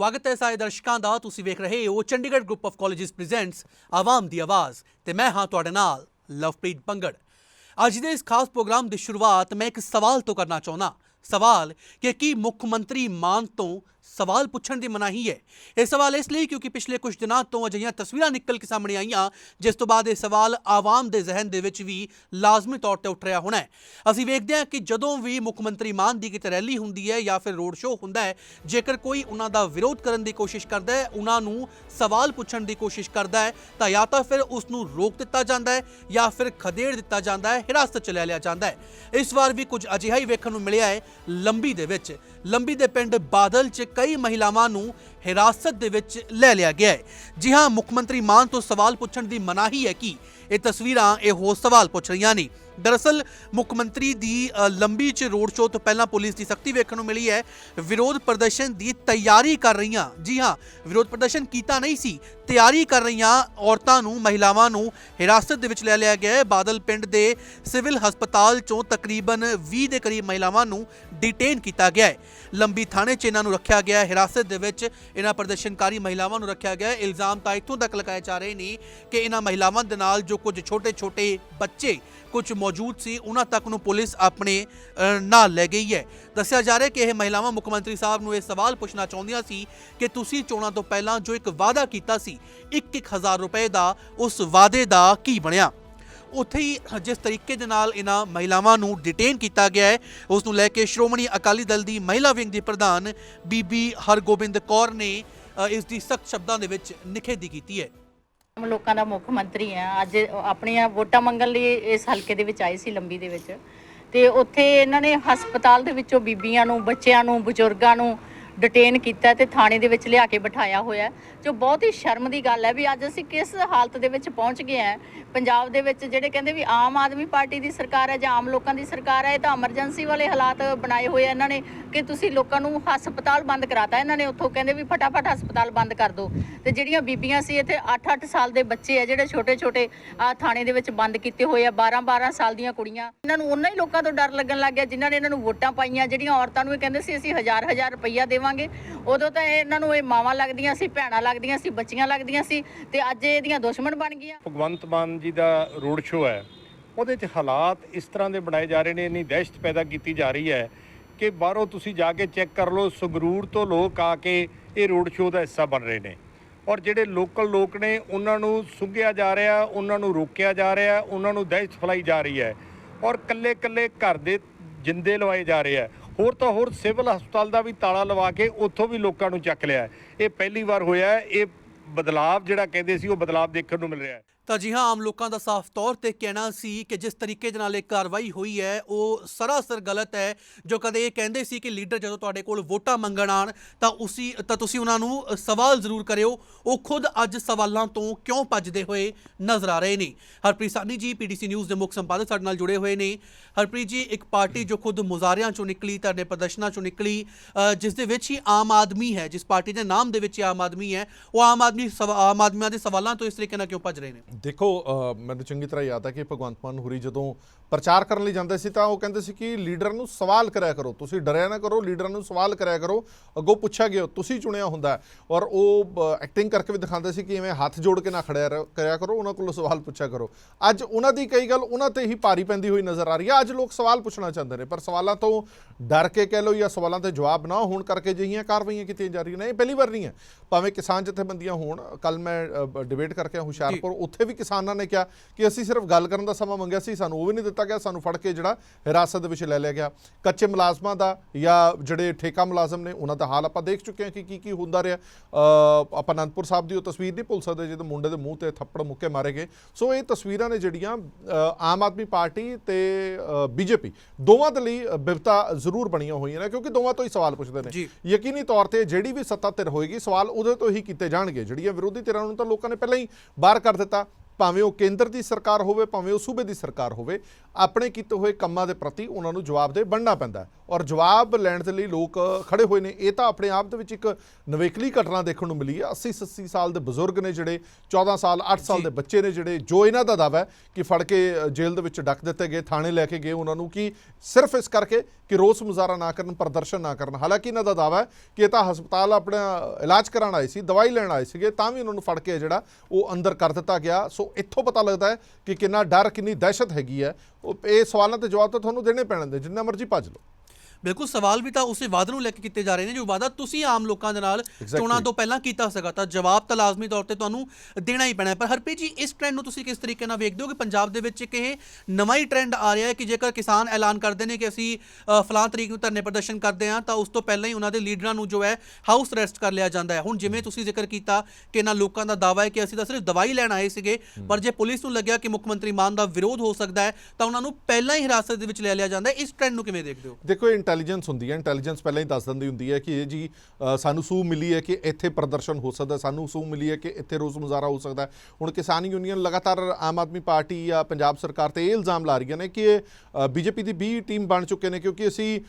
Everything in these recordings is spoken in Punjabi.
ਸਵਾਗਤ ਹੈ ਸਾਰੇ ਦਰਸ਼ਕਾਂ ਦਾ। ਤੁਸੀਂ ਵੇਖ ਰਹੇ ਹੋ Chandigarh group of colleges presents ਆਵਾਮ ਦੀ ਆਵਾਜ਼ ਤੇ ਮੈਂ ਹਾਂ ਤੁਹਾਡੇ ਨਾਲ ਲਵਪ੍ਰੀਤ ਬੰਗੜ। ਅੱਜ ਦੇ ਇਸ ਖਾਸ ਪ੍ਰੋਗਰਾਮ ਦੀ ਸ਼ੁਰੂਆਤ ਮੈਂ ਇੱਕ ਸਵਾਲ ਤੋਂ ਕਰਨਾ ਚਾਹੁੰਦਾ। ਸਵਾਲ ਕਿ ਕੀ ਮੁੱਖ ਮੰਤਰੀ ਮਾਨ ਤੋਂ ਸਵਾਲ ਪੁੱਛਣ ਦੀ ਮਨਾਹੀ ਹੈ। ਇਹ ਸਵਾਲ ਇਸ ਲਈ ਕਿਉਂਕਿ ਪਿਛਲੇ ਕੁਝ ਦਿਨਾਂ ਤੋਂ ਅਜਿਹੀਆਂ ਤਸਵੀਰਾਂ ਨਿਕਲ ਕੇ ਸਾਹਮਣੇ ਆਈਆਂ, ਜਿਸ ਤੋਂ ਬਾਅਦ ਇਹ ਸਵਾਲ ਆਵਾਮ ਦੇ ਜ਼ਿਹਨ ਦੇ ਵਿੱਚ ਵੀ ਲਾਜ਼ਮੀ ਤੌਰ ਤੇ ਉੱਠ ਰਿਹਾ ਹੋਣਾ ਹੈ। ਅਸੀਂ ਵੇਖਦੇ ਹਾਂ ਕਿ ਜਦੋਂ ਵੀ ਮੁੱਖ ਮੰਤਰੀ ਮਾਨ ਦੀ ਕਿਤੇ ਰੈਲੀ ਹੁੰਦੀ ਹੈ ਜਾਂ ਫਿਰ ਰੋਡ ਸ਼ੋਅ ਹੁੰਦਾ ਹੈ, ਜੇਕਰ ਕੋਈ ਉਹਨਾਂ ਦਾ ਵਿਰੋਧ ਕਰਨ ਦੀ ਕੋਸ਼ਿਸ਼ ਕਰਦਾ ਹੈ, ਉਹਨਾਂ ਨੂੰ ਸਵਾਲ ਪੁੱਛਣ ਦੀ ਕੋਸ਼ਿਸ਼ ਕਰਦਾ ਹੈ, ਤਾਂ ਜਾਂ ਤਾਂ ਫਿਰ ਉਸ ਨੂੰ ਰੋਕ ਦਿੱਤਾ ਜਾਂਦਾ ਹੈ ਜਾਂ ਫਿਰ ਖਦੇੜ ਦਿੱਤਾ ਜਾਂਦਾ ਹੈ, ਹਿਰਾਸਤ ਚ ਲੈ ਲਿਆ ਜਾਂਦਾ ਹੈ। ਇਸ ਵਾਰ ਵੀ ਕੁਝ ਅਜਿਹਾ ਹੀ ਵੇਖਣ ਨੂੰ ਮਿਲਿਆ ਹੈ ਲੰਬੀ ਦੇ ਵਿੱਚ। ਲੰਬੀ ਦੇ ਪਿੰਡ ਬਾਦਲ 'ਚ ਕਈ ਮਹਿਲਾਵਾਂ ਨੂੰ ਹਿਰਾਸਤ ਦੇ ਵਿੱਚ ਲੈ ਲਿਆ ਗਿਆ ਹੈ। ਜੀ ਹਾਂ, ਮੁੱਖ ਮੰਤਰੀ ਮਾਨ ਤੋਂ ਸਵਾਲ ਪੁੱਛਣ ਦੀ ਮਨਾਹੀ ਹੈ ਕਿ ਇਹ ਤਸਵੀਰਾਂ ਇਹ ਇਹੋ ਸਵਾਲ ਪੁੱਛ ਰਹੀਆਂ ਨੇ। ਦਰਅਸਲ ਮੁੱਖ ਮੰਤਰੀ ਦੀ ਲੰਬੀ 'ਚ ਰੋਡ ਸ਼ੋਅ ਤੋਂ ਪਹਿਲਾਂ ਪੁਲਿਸ ਦੀ ਸਖਤੀ ਵੇਖਣ ਨੂੰ ਮਿਲੀ ਹੈ। ਵਿਰੋਧ ਪ੍ਰਦਰਸ਼ਨ ਦੀ ਤਿਆਰੀ ਕਰ ਰਹੀਆਂ, ਜੀ ਹਾਂ, ਵਿਰੋਧ ਪ੍ਰਦਰਸ਼ਨ ਕੀਤਾ ਨਹੀਂ ਸੀ, ਤਿਆਰੀ ਕਰ ਰਹੀਆਂ ਔਰਤਾਂ ਨੂੰ, ਮਹਿਲਾਵਾਂ ਨੂੰ ਹਿਰਾਸਤ ਦੇ ਵਿੱਚ ਲੈ ਲਿਆ ਗਿਆ ਹੈ। ਬਾਦਲ ਪਿੰਡ ਦੇ ਸਿਵਲ ਹਸਪਤਾਲ 'ਚੋਂ ਤਕਰੀਬਨ 20 ਦੇ ਕਰੀਬ ਮਹਿਲਾਵਾਂ ਨੂੰ ਡਿਟੇਨ ਕੀਤਾ ਗਿਆ ਹੈ। ਲੰਬੀ ਥਾਣੇ 'ਚ ਇਹਨਾਂ ਨੂੰ ਰੱਖਿਆ ਗਿਆ ਹੈ। ਹਿਰਾਸਤ ਦੇ ਵਿੱਚ ਇਹਨਾਂ ਪ੍ਰਦਰਸ਼ਨਕਾਰੀ ਮਹਿਲਾਵਾਂ ਨੂੰ ਰੱਖਿਆ ਗਿਆ ਹੈ। ਇਲਜ਼ਾਮ ਤਾਂ ਇੱਥੋਂ ਤੱਕ ਲਗਾਏ ਜਾ ਰਹੇ ਨੇ ਕਿ ਇਹਨਾਂ ਮਹਿਲਾਵਾਂ ਦੇ ਨਾਲ ਜੋ ਕੁਝ ਛੋਟੇ-ਛੋਟੇ ਬੱਚੇ ਕੁਝ ਮੌਜੂਦ ਸੀ, ਉਹਨਾਂ ਤੱਕ ਨੂੰ ਪੁਲਿਸ ਆਪਣੇ ਨਾਲ ਲੈ ਗਈ ਹੈ। ਦੱਸਿਆ ਜਾ ਰਿਹਾ ਕਿ ਇਹ ਮਹਿਲਾਵਾਂ ਮੁੱਖ ਮੰਤਰੀ ਸਾਹਿਬ ਨੂੰ ਇਹ ਸਵਾਲ ਪੁੱਛਣਾ ਚਾਹੁੰਦੀਆਂ ਸੀ ਕਿ ਤੁਸੀਂ ਚੋਣਾਂ ਤੋਂ ਪਹਿਲਾਂ ਜੋ ਇੱਕ ਵਾਅਦਾ ਕੀਤਾ ਸੀ 1-1000 ਰੁਪਏ ਦਾ, ਉਸ ਵਾਅਦੇ ਦਾ ਕੀ ਬਣਿਆ? ਉੱਥੇ ਹੀ ਜਿਸ ਤਰੀਕੇ ਦੇ ਨਾਲ ਇਹਨਾਂ ਮਹਿਲਾਵਾਂ ਨੂੰ ਡਿਟੇਨ ਕੀਤਾ ਗਿਆ ਹੈ, ਉਸ ਨੂੰ ਲੈ ਕੇ ਸ਼੍ਰੋਮਣੀ ਅਕਾਲੀ ਦਲ ਦੀ ਮਹਿਲਾ ਵਿੰਗ ਦੀ ਪ੍ਰਧਾਨ ਬੀਬੀ ਹਰਗੋਬਿੰਦ ਕੌਰ ਨੇ ਇਸ ਦੀ ਸਖਤ ਸ਼ਬਦਾਂ ਦੇ ਵਿੱਚ ਨਿਖੇਧੀ ਕੀਤੀ ਹੈ। ਆਮ ਲੋਕਾਂ ਦਾ ਮੁੱਖ ਮੰਤਰੀ ਆ ਅੱਜ ਆਪਣੀਆਂ ਵੋਟਾਂ ਮੰਗਣ ਲਈ ਇਸ ਹਲਕੇ ਦੇ ਵਿੱਚ ਆਏ ਸੀ ਲੰਬੀ ਦੇ ਵਿੱਚ। ਤੇ ਉੱਥੇ ਇਹਨਾਂ ਨੇ ਹਸਪਤਾਲ ਦੇ ਵਿੱਚੋਂ ਬੀਬੀਆਂ ਨੂੰ, ਬੱਚਿਆਂ ਨੂੰ, ਬਜ਼ੁਰਗਾਂ ਨੂੰ ਡਿਟੇਨ ਕੀਤਾ ਤੇ ਥਾਣੇ ਦੇ ਵਿੱਚ ਲਿਆ ਕੇ ਬਿਠਾਇਆ ਹੋਇਆ ਜੋ ਬਹੁਤ ਹੀ ਸ਼ਰਮ ਦੀ ਗੱਲ ਹੈ ਵੀ ਅੱਜ ਅਸੀਂ ਕਿਸ ਹਾਲਤ ਦੇ ਵਿੱਚ ਪਹੁੰਚ ਗਏ ਆ ਪੰਜਾਬ ਦੇ ਵਿੱਚ ਜਿਹੜੇ ਕਹਿੰਦੇ ਵੀ ਆਮ ਆਦਮੀ ਪਾਰਟੀ ਦੀ ਸਰਕਾਰ ਹੈ ਜਾਂ ਆਮ ਲੋਕਾਂ ਦੀ ਸਰਕਾਰ ਹੈ, ਇਹ ਤਾਂ ਐਮਰਜੈਂਸੀ ਵਾਲੇ ਹਾਲਾਤ ਬਣਾਏ ਹੋਏ ਆ ਇਹਨਾਂ ਨੇ ਕਿ ਤੁਸੀਂ ਲੋਕਾਂ ਨੂੰ ਹਸਪਤਾਲ ਬੰਦ ਕਰਾਤਾ ਇਹਨਾਂ ਨੇ, ਉੱਥੋਂ ਕਹਿੰਦੇ ਵੀ ਫਟਾਫਟ ਹਸਪਤਾਲ ਬੰਦ ਕਰ ਦਿਓ। ਤੇ ਜਿਹੜੀਆਂ ਬੀਬੀਆਂ ਸੀ ਇੱਥੇ 8-8 ਸਾਲ ਦੇ ਬੱਚੇ ਆ, ਜਿਹੜੇ ਛੋਟੇ-ਛੋਟੇ ਥਾਣੇ ਦੇ ਵਿੱਚ ਬੰਦ ਕੀਤੇ ਹੋਏ ਆ 12-12 ਸਾਲ ਦੀਆਂ ਕੁੜੀਆਂ। ਇਹਨਾਂ ਨੂੰ ਉਹਨਾਂ ਹੀ ਲੋਕਾਂ ਤੋਂ ਡਰ ਲੱਗਣ ਲੱਗ ਗਿਆ ਜਿਨ੍ਹਾਂ ਨੇ ਇਹਨਾਂ ਨੂੰ ਵੋਟਾਂ ਪਾਈਆਂ, ਜਿਹੜੀਆਂ ਔਰਤਾਂ ਨੂੰ ਇਹ ਕਹਿੰਦੇ ਸੀ ਅਸੀਂ ਹਜ਼ਾਰ ਹਜ਼ਾਰ ਰੁਪਈਆ ਦੇਵਾਂਗੇ ਉਦੋਂ ਤਾਂ ਇਹਨਾਂ ਨੂੰ ਇਹ ਮਾਵਾਂ ਲੱਗਦੀਆਂ ਸੀ, ਭੈਣਾਂ ਲੱਗਦੀਆਂ ਸੀ, ਬੱਚੀਆਂ ਲੱਗਦੀਆਂ ਸੀ ਤੇ ਅੱਜ ਇਹਦੀਆਂ ਦੁਸ਼ਮਣ ਬਣ ਗਈਆਂ। ਭਗਵੰਤ ਮਾਨ ਜੀ ਦਾ ਰੋਡ ਸ਼ੋਅ ਹੈ। ਉਹਦੇ 'ਚ ਹਾਲਾਤ ਇਸ ਤਰ੍ਹਾਂ ਦੇ ਬਣਾਏ ਜਾ ਰਹੇ ਨੇ, ਇੰਨੀ ਦਹਿਸ਼ਤ ਪੈਦਾ ਕੀਤੀ ਜਾ ਰਹੀ ਹੈ ਕਿ ਬਾਹਰੋਂ ਤੁਸੀਂ ਜਾ ਕੇ ਚੈੱਕ ਕਰ ਲਓ, ਸੰਗਰੂਰ ਤੋਂ ਲੋਕ ਆ ਕੇ ਇਹ ਰੋਡ ਸ਼ੋਅ ਦਾ ਹਿੱਸਾ ਬਣ ਰਹੇ ਨੇ। ਔਰ ਜਿਹੜੇ ਲੋਕਲ ਲੋਕ ਨੇ, ਉਹਨਾਂ ਨੂੰ ਸੁੰਘਿਆ ਜਾ ਰਿਹਾ, ਉਹਨਾਂ ਨੂੰ ਰੋਕਿਆ ਜਾ ਰਿਹਾ, ਉਹਨਾਂ ਨੂੰ ਦਹਿਸ਼ਤ ਫੈਲਾਈ ਜਾ ਰਹੀ ਹੈ। ਔਰ ਕੱਲੇ-ਕੱਲੇ ਘਰ ਦੇ ਜਿੰਦੇ ਲਵਾਏ ਜਾ ਰਹੇ ਆ ਹੋਰ ਤਾਂ ਹੋਰ ਸਿਵਲ ਹਸਪਤਾਲ ਦਾ ਵੀ ਤਾਲਾ ਲਵਾ ਕੇ ਉੱਥੋਂ ਵੀ ਲੋਕਾਂ ਨੂੰ ਚੱਕ ਲਿਆ ਇਹ ਪਹਿਲੀ ਵਾਰ ਹੋਇਆ ਇਹ ਬਦਲਾਵ ਜਿਹੜਾ ਕਹਿੰਦੇ ਸੀ, ਉਹ ਬਦਲਾਵ ਦੇਖਣ ਨੂੰ ਮਿਲ ਰਿਹਾ ਹੈ। ਤਾਂ ਜੀ ਹਾਂ, ਆਮ ਲੋਕਾਂ ਦਾ ਸਾਫ਼ ਤੌਰ ਤੇ ਕਹਿਣਾ ਸੀ ਕਿ ਜਿਸ ਤਰੀਕੇ ਦੇ ਨਾਲ ਇਹ ਕਾਰਵਾਈ ਹੋਈ ਹੈ, ਉਹ ਸਰਾਸਰ ਗਲਤ ਹੈ। ਜੋ ਕਦੇ ਇਹ ਕਹਿੰਦੇ ਸੀ ਕਿ ਲੀਡਰ ਜਦੋਂ ਤੁਹਾਡੇ ਕੋਲ ਵੋਟਾਂ ਮੰਗਣ ਆਣ ਤਾਂ ਉਸੀ, ਤਾਂ ਤੁਸੀਂ ਉਹਨਾਂ ਨੂੰ ਸਵਾਲ ਜ਼ਰੂਰ ਕਰਿਓ। ਉਹ ਖੁਦ ਅੱਜ ਸਵਾਲਾਂ ਤੋਂ ਕਿਉਂ ਭੱਜਦੇ ਹੋਏ ਨਜ਼ਰ ਆ ਰਹੇ ਨੇ? ਹਰਪ੍ਰੀਤ ਸਾਨੀ ਜੀ, ਪੀਡੀਸੀ ਨਿਊਜ਼ ਦੇ ਮੁੱਖ ਸੰਪਾਦਕ ਸਾਡੇ ਨਾਲ ਜੁੜੇ ਹੋਏ ਨੇ। ਹਰਪ੍ਰੀਤ ਜੀ, ਇੱਕ ਪਾਰਟੀ ਜੋ ਖੁਦ ਮੁਜ਼ਾਹਰਿਆਂ ਚੋਂ ਨਿਕਲੀ, ਤੁਹਾਡੇ ਪ੍ਰਦਰਸ਼ਨਾਂ ਚੋਂ ਨਿਕਲੀ ਜਿਸ ਦੇ ਵਿੱਚ ਹੀ ਆਮ ਆਦਮੀ ਹੈ, ਜਿਸ ਪਾਰਟੀ ਦੇ ਨਾਮ ਦੇ ਵਿੱਚ ਹੀ ਆਮ ਆਦਮੀ ਹੈ, ਉਹ ਆਮ ਆਦਮੀ ਸਵਾ- ਆਮ ਆਦਮੀਆਂ ਦੇ ਸਵਾਲਾਂ ਤੋਂ ਇਸ ਤਰੀਕੇ ਨਾਲ ਕਿਉਂ ਭੱਜ ਰਹੇ ਨੇ? ਦੇਖੋ ਮੈਨੂੰ ਚੰਗੀ ਤਰ੍ਹਾਂ ਯਾਦ ਹੈ ਕਿ ਭਗਵੰਤ ਮਾਨ ਹੁਰੀ ਜਦੋਂ ਪ੍ਰਚਾਰ ਕਰਨ ਲਈ ਜਾਂਦੇ ਸੀ ਤਾਂ ਉਹ ਕਹਿੰਦੇ ਸੀ ਕਿ ਲੀਡਰ ਨੂੰ ਸਵਾਲ ਕਰਿਆ ਕਰੋ। ਤੁਸੀਂ ਡਰਿਆ ਨਾ ਕਰੋ, ਲੀਡਰ ਨੂੰ ਸਵਾਲ ਕਰਿਆ ਕਰੋ। ਅੱਗੋਂ ਪੁੱਛਿਆ ਗਿਆ, ਤੁਸੀਂ ਚੁਣਿਆ ਹੁੰਦਾ ਔਰ ਉਹ ਐਕਟਿੰਗ ਕਰਕੇ ਵੀ ਦਿਖਾਉਂਦੇ ਸੀ ਕਿ ਐਵੇਂ ਹੱਥ ਜੋੜ ਕੇ ਨਾ ਖੜਿਆ ਰ- ਕਰਿਆ ਕਰੋ, ਉਹਨਾਂ ਕੋਲੋਂ ਸਵਾਲ ਪੁੱਛਿਆ ਕਰੋ। ਅੱਜ ਉਹਨਾਂ ਦੀ ਕਈ ਗੱਲ ਉਹਨਾਂ ਤੇ ਹੀ ਭਾਰੀ ਪੈਂਦੀ ਹੋਈ ਨਜ਼ਰ ਆ ਰਹੀ ਹੈ ਅੱਜ ਲੋਕ ਸਵਾਲ ਪੁੱਛਣਾ ਚਾਹੁੰਦੇ ਨੇ, ਪਰ ਸਵਾਲਾਂ ਤੋਂ ਡਰ ਕੇ ਕਹਿ ਲਓ ਜਾਂ ਸਵਾਲਾਂ ਤੇ ਜਵਾਬ ਨਾ ਹੋਣ ਕਰਕੇ ਜਿਹੀਆਂ ਕਾਰਵਾਈਆਂ ਕੀਤੀਆਂ ਜਾ ਰਹੀਆਂ ਨੇ। ਇਹ ਪਹਿਲੀ ਵਾਰ ਨਹੀਂ ਹੈ। ਭਾਵੇਂ ਕਿਸਾਨ ਜਥੇਬੰਦੀਆਂ ਹੋਣ ਕੱਲ ਮੈਂ ਡਿਬੇਟ ਕਰਕੇ ਹੁਸ਼ਿਆਰਪੁਰ, ਉੱਥੇ ਵੀ ਕਿਸਾਨਾਂ ਨੇ ਕਿਹਾ ਕਿ ਅਸੀਂ ਸਿਰਫ ਗੱਲ ਕਰਨ ਦਾ ਸਮਾਂ ਮੰਗਿਆ ਸੀ, ਸਾਨੂੰ ਉਹ ਵੀ ਨਹੀਂ ਦਿੱਤਾ। ਗਿਆ ਸਾਨੂੰ ਫੜ ਕੇ ਜਿਹੜਾ ਹਿਰਾਸਤ ਵਿੱਚ ਲੈ ਲਿਆ ਗਿਆ। ਕੱਚੇ ਮੁਲਾਜ਼ਮਾਂ ਦਾ ਜਾਂ ਜਿਹੜੇ ਠੇਕਾ ਮੁਲਾਜ਼ਮ ਨੇ ਉਹਨਾਂ ਦਾ ਹਾਲ ਆਪਾਂ ਦੇਖ ਚੁੱਕੇ ਹਾਂ ਕਿ ਕੀ ਕੀ ਹੁੰਦਾ ਰਿਹਾ। ਆਪਾਂ ਅਨੰਦਪੁਰ ਸਾਹਿਬ ਦੀ ਉਹ ਤਸਵੀਰ ਨਹੀਂ ਭੁੱਲ ਸਕਦੇ ਜਦੋਂ ਮੁੰਡੇ ਦੇ ਮੂੰਹ ਤੇ ਥੱਪੜ ਮੁੱਕੇ ਮਾਰੇ ਗਏ। ਸੋ ਇਹ ਤਸਵੀਰਾਂ ਨੇ ਜਿਹੜੀਆਂ ਆਮ ਆਦਮੀ ਪਾਰਟੀ ਤੇ ਬੀਜੇਪੀ ਦੋਵਾਂ ਦੇ ਲਈ ਬਿਵਤਾ ਜ਼ਰੂਰ ਬਣੀਆਂ ਹੋਈਆਂ ਨੇ ਕਿਉਂਕਿ ਦੋਵਾਂ ਤੋਂ ਹੀ ਸਵਾਲ ਪੁੱਛਦੇ ਨੇ। ਯਕੀਨੀ ਤੌਰ ਤੇ ਜਿਹੜੀ ਵੀ ਸੱਤਾ ਧਿਰ ਹੋਏਗੀ ਸਵਾਲ ਉਹਦੇ ਤੋਂ ਹੀ ਕੀਤੇ ਜਾਣਗੇ। ਜਿਹੜੀਆਂ ਵਿਰੋਧੀ ਧਿਰਾਂ ਨੂੰ ਤਾਂ ਲੋਕਾਂ ਨੇ ਪਹਿਲਾਂ ਹੀ ਬਾਹਰ ਕਰ ਦਿੱਤਾ। ਭਾਵੇਂ ਉਹ ਕੇਂਦਰ ਦੀ ਸਰਕਾਰ ਹੋਵੇ ਭਾਵੇਂ ਉਹ ਸੂਬੇ ਦੀ ਸਰਕਾਰ ਹੋਵੇ ਆਪਣੇ ਕੀਤੇ ਹੋਏ ਕੰਮਾਂ ਦੇ ਪ੍ਰਤੀ ਉਹਨਾਂ ਨੂੰ ਜਵਾਬਦੇਹ ਬਣਨਾ ਪੈਂਦਾ ਔਰ ਜਵਾਬ ਲੈਣ ਦੇ ਲਈ ਲੋਕ ਖੜੇ ਹੋਏ ਨੇ ਇਹ ਤਾਂ ਆਪਣੇ ਆਪ ਦੇ ਵਿੱਚ ਇੱਕ ਨਵੇਕਲੀ ਘਟਨਾ ਦੇਖਣ ਨੂੰ ਮਿਲੀ ਹੈ। 80 80 ਸਾਲ ਦੇ ਬਜ਼ੁਰਗ ਨੇ ਜਿਹੜੇ 14 ਸਾਲ 8 ਸਾਲ ਦੇ ਬੱਚੇ ਨੇ ਜਿਹੜੇ ਜੋ ਇਹਨਾਂ ਦਾ ਦਾਵਾ ਹੈ ਕਿ ਫੜ ਕੇ ਜੇਲ੍ਹ ਦੇ ਵਿੱਚ ਡੱਕ ਦਿੱਤੇ ਗਏ ਥਾਣੇ ਲੈ ਕੇ ਗਏ ਉਹਨਾਂ ਨੂੰ ਕਿ ਸਿਰਫ ਇਸ ਕਰਕੇ ਕਿ ਰੋਸ ਮੁਜ਼ਾਹਰਾ ਨਾ ਕਰਨ ਪ੍ਰਦਰਸ਼ਨ ਨਾ ਕਰਨ। ਹਾਲਾਂਕਿ ਇਹਨਾਂ ਦਾ ਦਾਵਾ ਹੈ ਕਿ ਇਹ ਤਾਂ ਹਸਪਤਾਲ ਆਪਣਾ ਇਲਾਜ ਕਰਾਉਣ ਆਏ ਸੀ ਦਵਾਈ ਲੈਣ ਆਏ ਸੀਗੇ ਤਾਂ ਵੀ ਉਹਨਾਂ ਨੂੰ ਫੜ ਕੇ ਜਿਹੜਾ ਉਹ ਅੰਦਰ ਕਰ ਦਿੱਤਾ ਗਿਆ। ਸੋ ਇੱਥੋਂ ਪਤਾ ਲੱਗਦਾ ਹੈ ਕਿ ਕਿੰਨਾ ਡਰ, ਕਿੰਨੀ ਦਹਿਸ਼ਤ ਹੈਗੀ ਹੈ। ਉਹ ਇਹ ਸਵਾਲਾਂ ਤੇ ਜਵਾਬ ਤਾਂ ਤੁਹਾਨੂੰ ਦੇਣੇ ਪੈਣਗੇ, ਜਿੰਨਾ ਮਰਜ਼ੀ ਭੱਜ ਲਓ। ਬਿਲਕੁਲ ਸਵਾਲ ਵੀ ਤਾਂ ਉਸੇ ਵਾਅਦੇ ਨੂੰ ਲੈ ਕੇ ਕੀਤੇ ਜਾ ਰਹੇ ਨੇ ਜੋ ਵਾਅਦਾ ਤੁਸੀਂ ਆਮ ਲੋਕਾਂ ਦੇ ਨਾਲ ਚੋਣਾਂ ਤੋਂ ਪਹਿਲਾਂ ਕੀਤਾ ਸੀਗਾ ਤਾਂ ਜਵਾਬ ਤਾਂ ਲਾਜ਼ਮੀ ਤੌਰ ਤੇ ਤੁਹਾਨੂੰ ਦੇਣਾ ਹੀ ਪੈਣਾ ਹੈ। ਪਰ ਹਰਪ੍ਰੀਤ ਜੀ ਇਸ ਟ੍ਰੈਂਡ ਨੂੰ ਤੁਸੀਂ ਕਿਸ ਤਰੀਕੇ ਨਾਲ ਵੇਖਦੇ ਹੋ ਕਿ ਪੰਜਾਬ ਦੇ ਵਿੱਚ ਇੱਕ ਇਹ ਨਵਾਂ ਹੀ ਟ੍ਰੈਂਡ ਆ ਰਿਹਾ ਹੈ ਕਿ ਜੇਕਰ ਕਿਸਾਨ ਐਲਾਨ ਕਰਦੇ ਨੇ ਕਿ ਅਸੀਂ ਫਲਾਂ ਤਰੀਕ ਨੂੰ ਧਰਨੇ ਪ੍ਰਦਰਸ਼ਨ ਕਰਦੇ ਹਾਂ ਤਾਂ ਉਸ ਤੋਂ ਪਹਿਲਾਂ ਹੀ ਉਹਨਾਂ ਦੇ ਲੀਡਰਾਂ ਨੂੰ ਜੋ ਹੈ ਹਾਊਸ ਅਰੈਸਟ ਕਰ ਲਿਆ ਜਾਂਦਾ ਹੈ। ਹੁਣ ਜਿਵੇਂ ਤੁਸੀਂ ਜ਼ਿਕਰ ਕੀਤਾ ਕਿ ਇਹਨਾਂ ਲੋਕਾਂ ਦਾ ਦਾਵਾ ਹੈ ਕਿ ਅਸੀਂ ਤਾਂ ਸਿਰਫ ਦਵਾਈ ਲੈਣ ਆਏ ਸੀਗੇ ਪਰ ਜੇ ਪੁਲਿਸ ਨੂੰ ਲੱਗਿਆ ਕਿ ਮੁੱਖ ਮੰਤਰੀ ਮਾਨ ਦਾ ਵਿਰੋਧ ਹੋ ਸਕਦਾ ਹੈ ਤਾਂ ਉਹਨਾਂ ਨੂੰ ਪਹਿਲਾਂ ਹੀ ਹਿਰਾਸਤ ਦੇ ਵਿੱਚ ਲੈ ਲਿਆ ਜਾਂਦਾ ਹੈ। ਇਸ ਟ੍ਰੈਂਡ ਨੂੰ ਕਿਵੇਂ ਦੇਖਦੇ ਹੋ? ਦੇਖੋ ਇੰਟੈਲੀਜੈਂਸ ਹੁੰਦੀ ਹੈ। ਇੰਟੈਲੀਜੈਂਸ ਪਹਿਲਾਂ ਹੀ ਦੱਸ ਦਿੰਦੀ ਹੁੰਦੀ ਹੈ ਕਿ ਇਹ ਜੀ ਸਾਨੂੰ ਸੂਹ ਮਿਲੀ ਹੈ ਕਿ ਇੱਥੇ ਪ੍ਰਦਰਸ਼ਨ ਹੋ ਸਕਦਾ ਸਾਨੂੰ ਸੂਹ ਮਿਲੀ ਹੈ ਕਿ ਇੱਥੇ ਰੋਸ ਮੁਜ਼ਾਹਰਾ ਹੋ ਸਕਦਾ ਹੁਣ ਕਿਸਾਨ ਯੂਨੀਅਨ ਲਗਾਤਾਰ ਆਮ ਆਦਮੀ ਪਾਰਟੀ ਜਾਂ ਪੰਜਾਬ ਸਰਕਾਰ ਤੇ ਇਹ ਇਲਜ਼ਾਮ ਲਾ ਰਹੀਆਂ ਨੇ ਕਿ ਇਹ ਬੀਜੇਪੀ ਦੀ 20 ਟੀਮ ਬਣ ਚੁੱਕੇ ਨੇ ਕਿਉਂਕਿ ਅਸੀਂ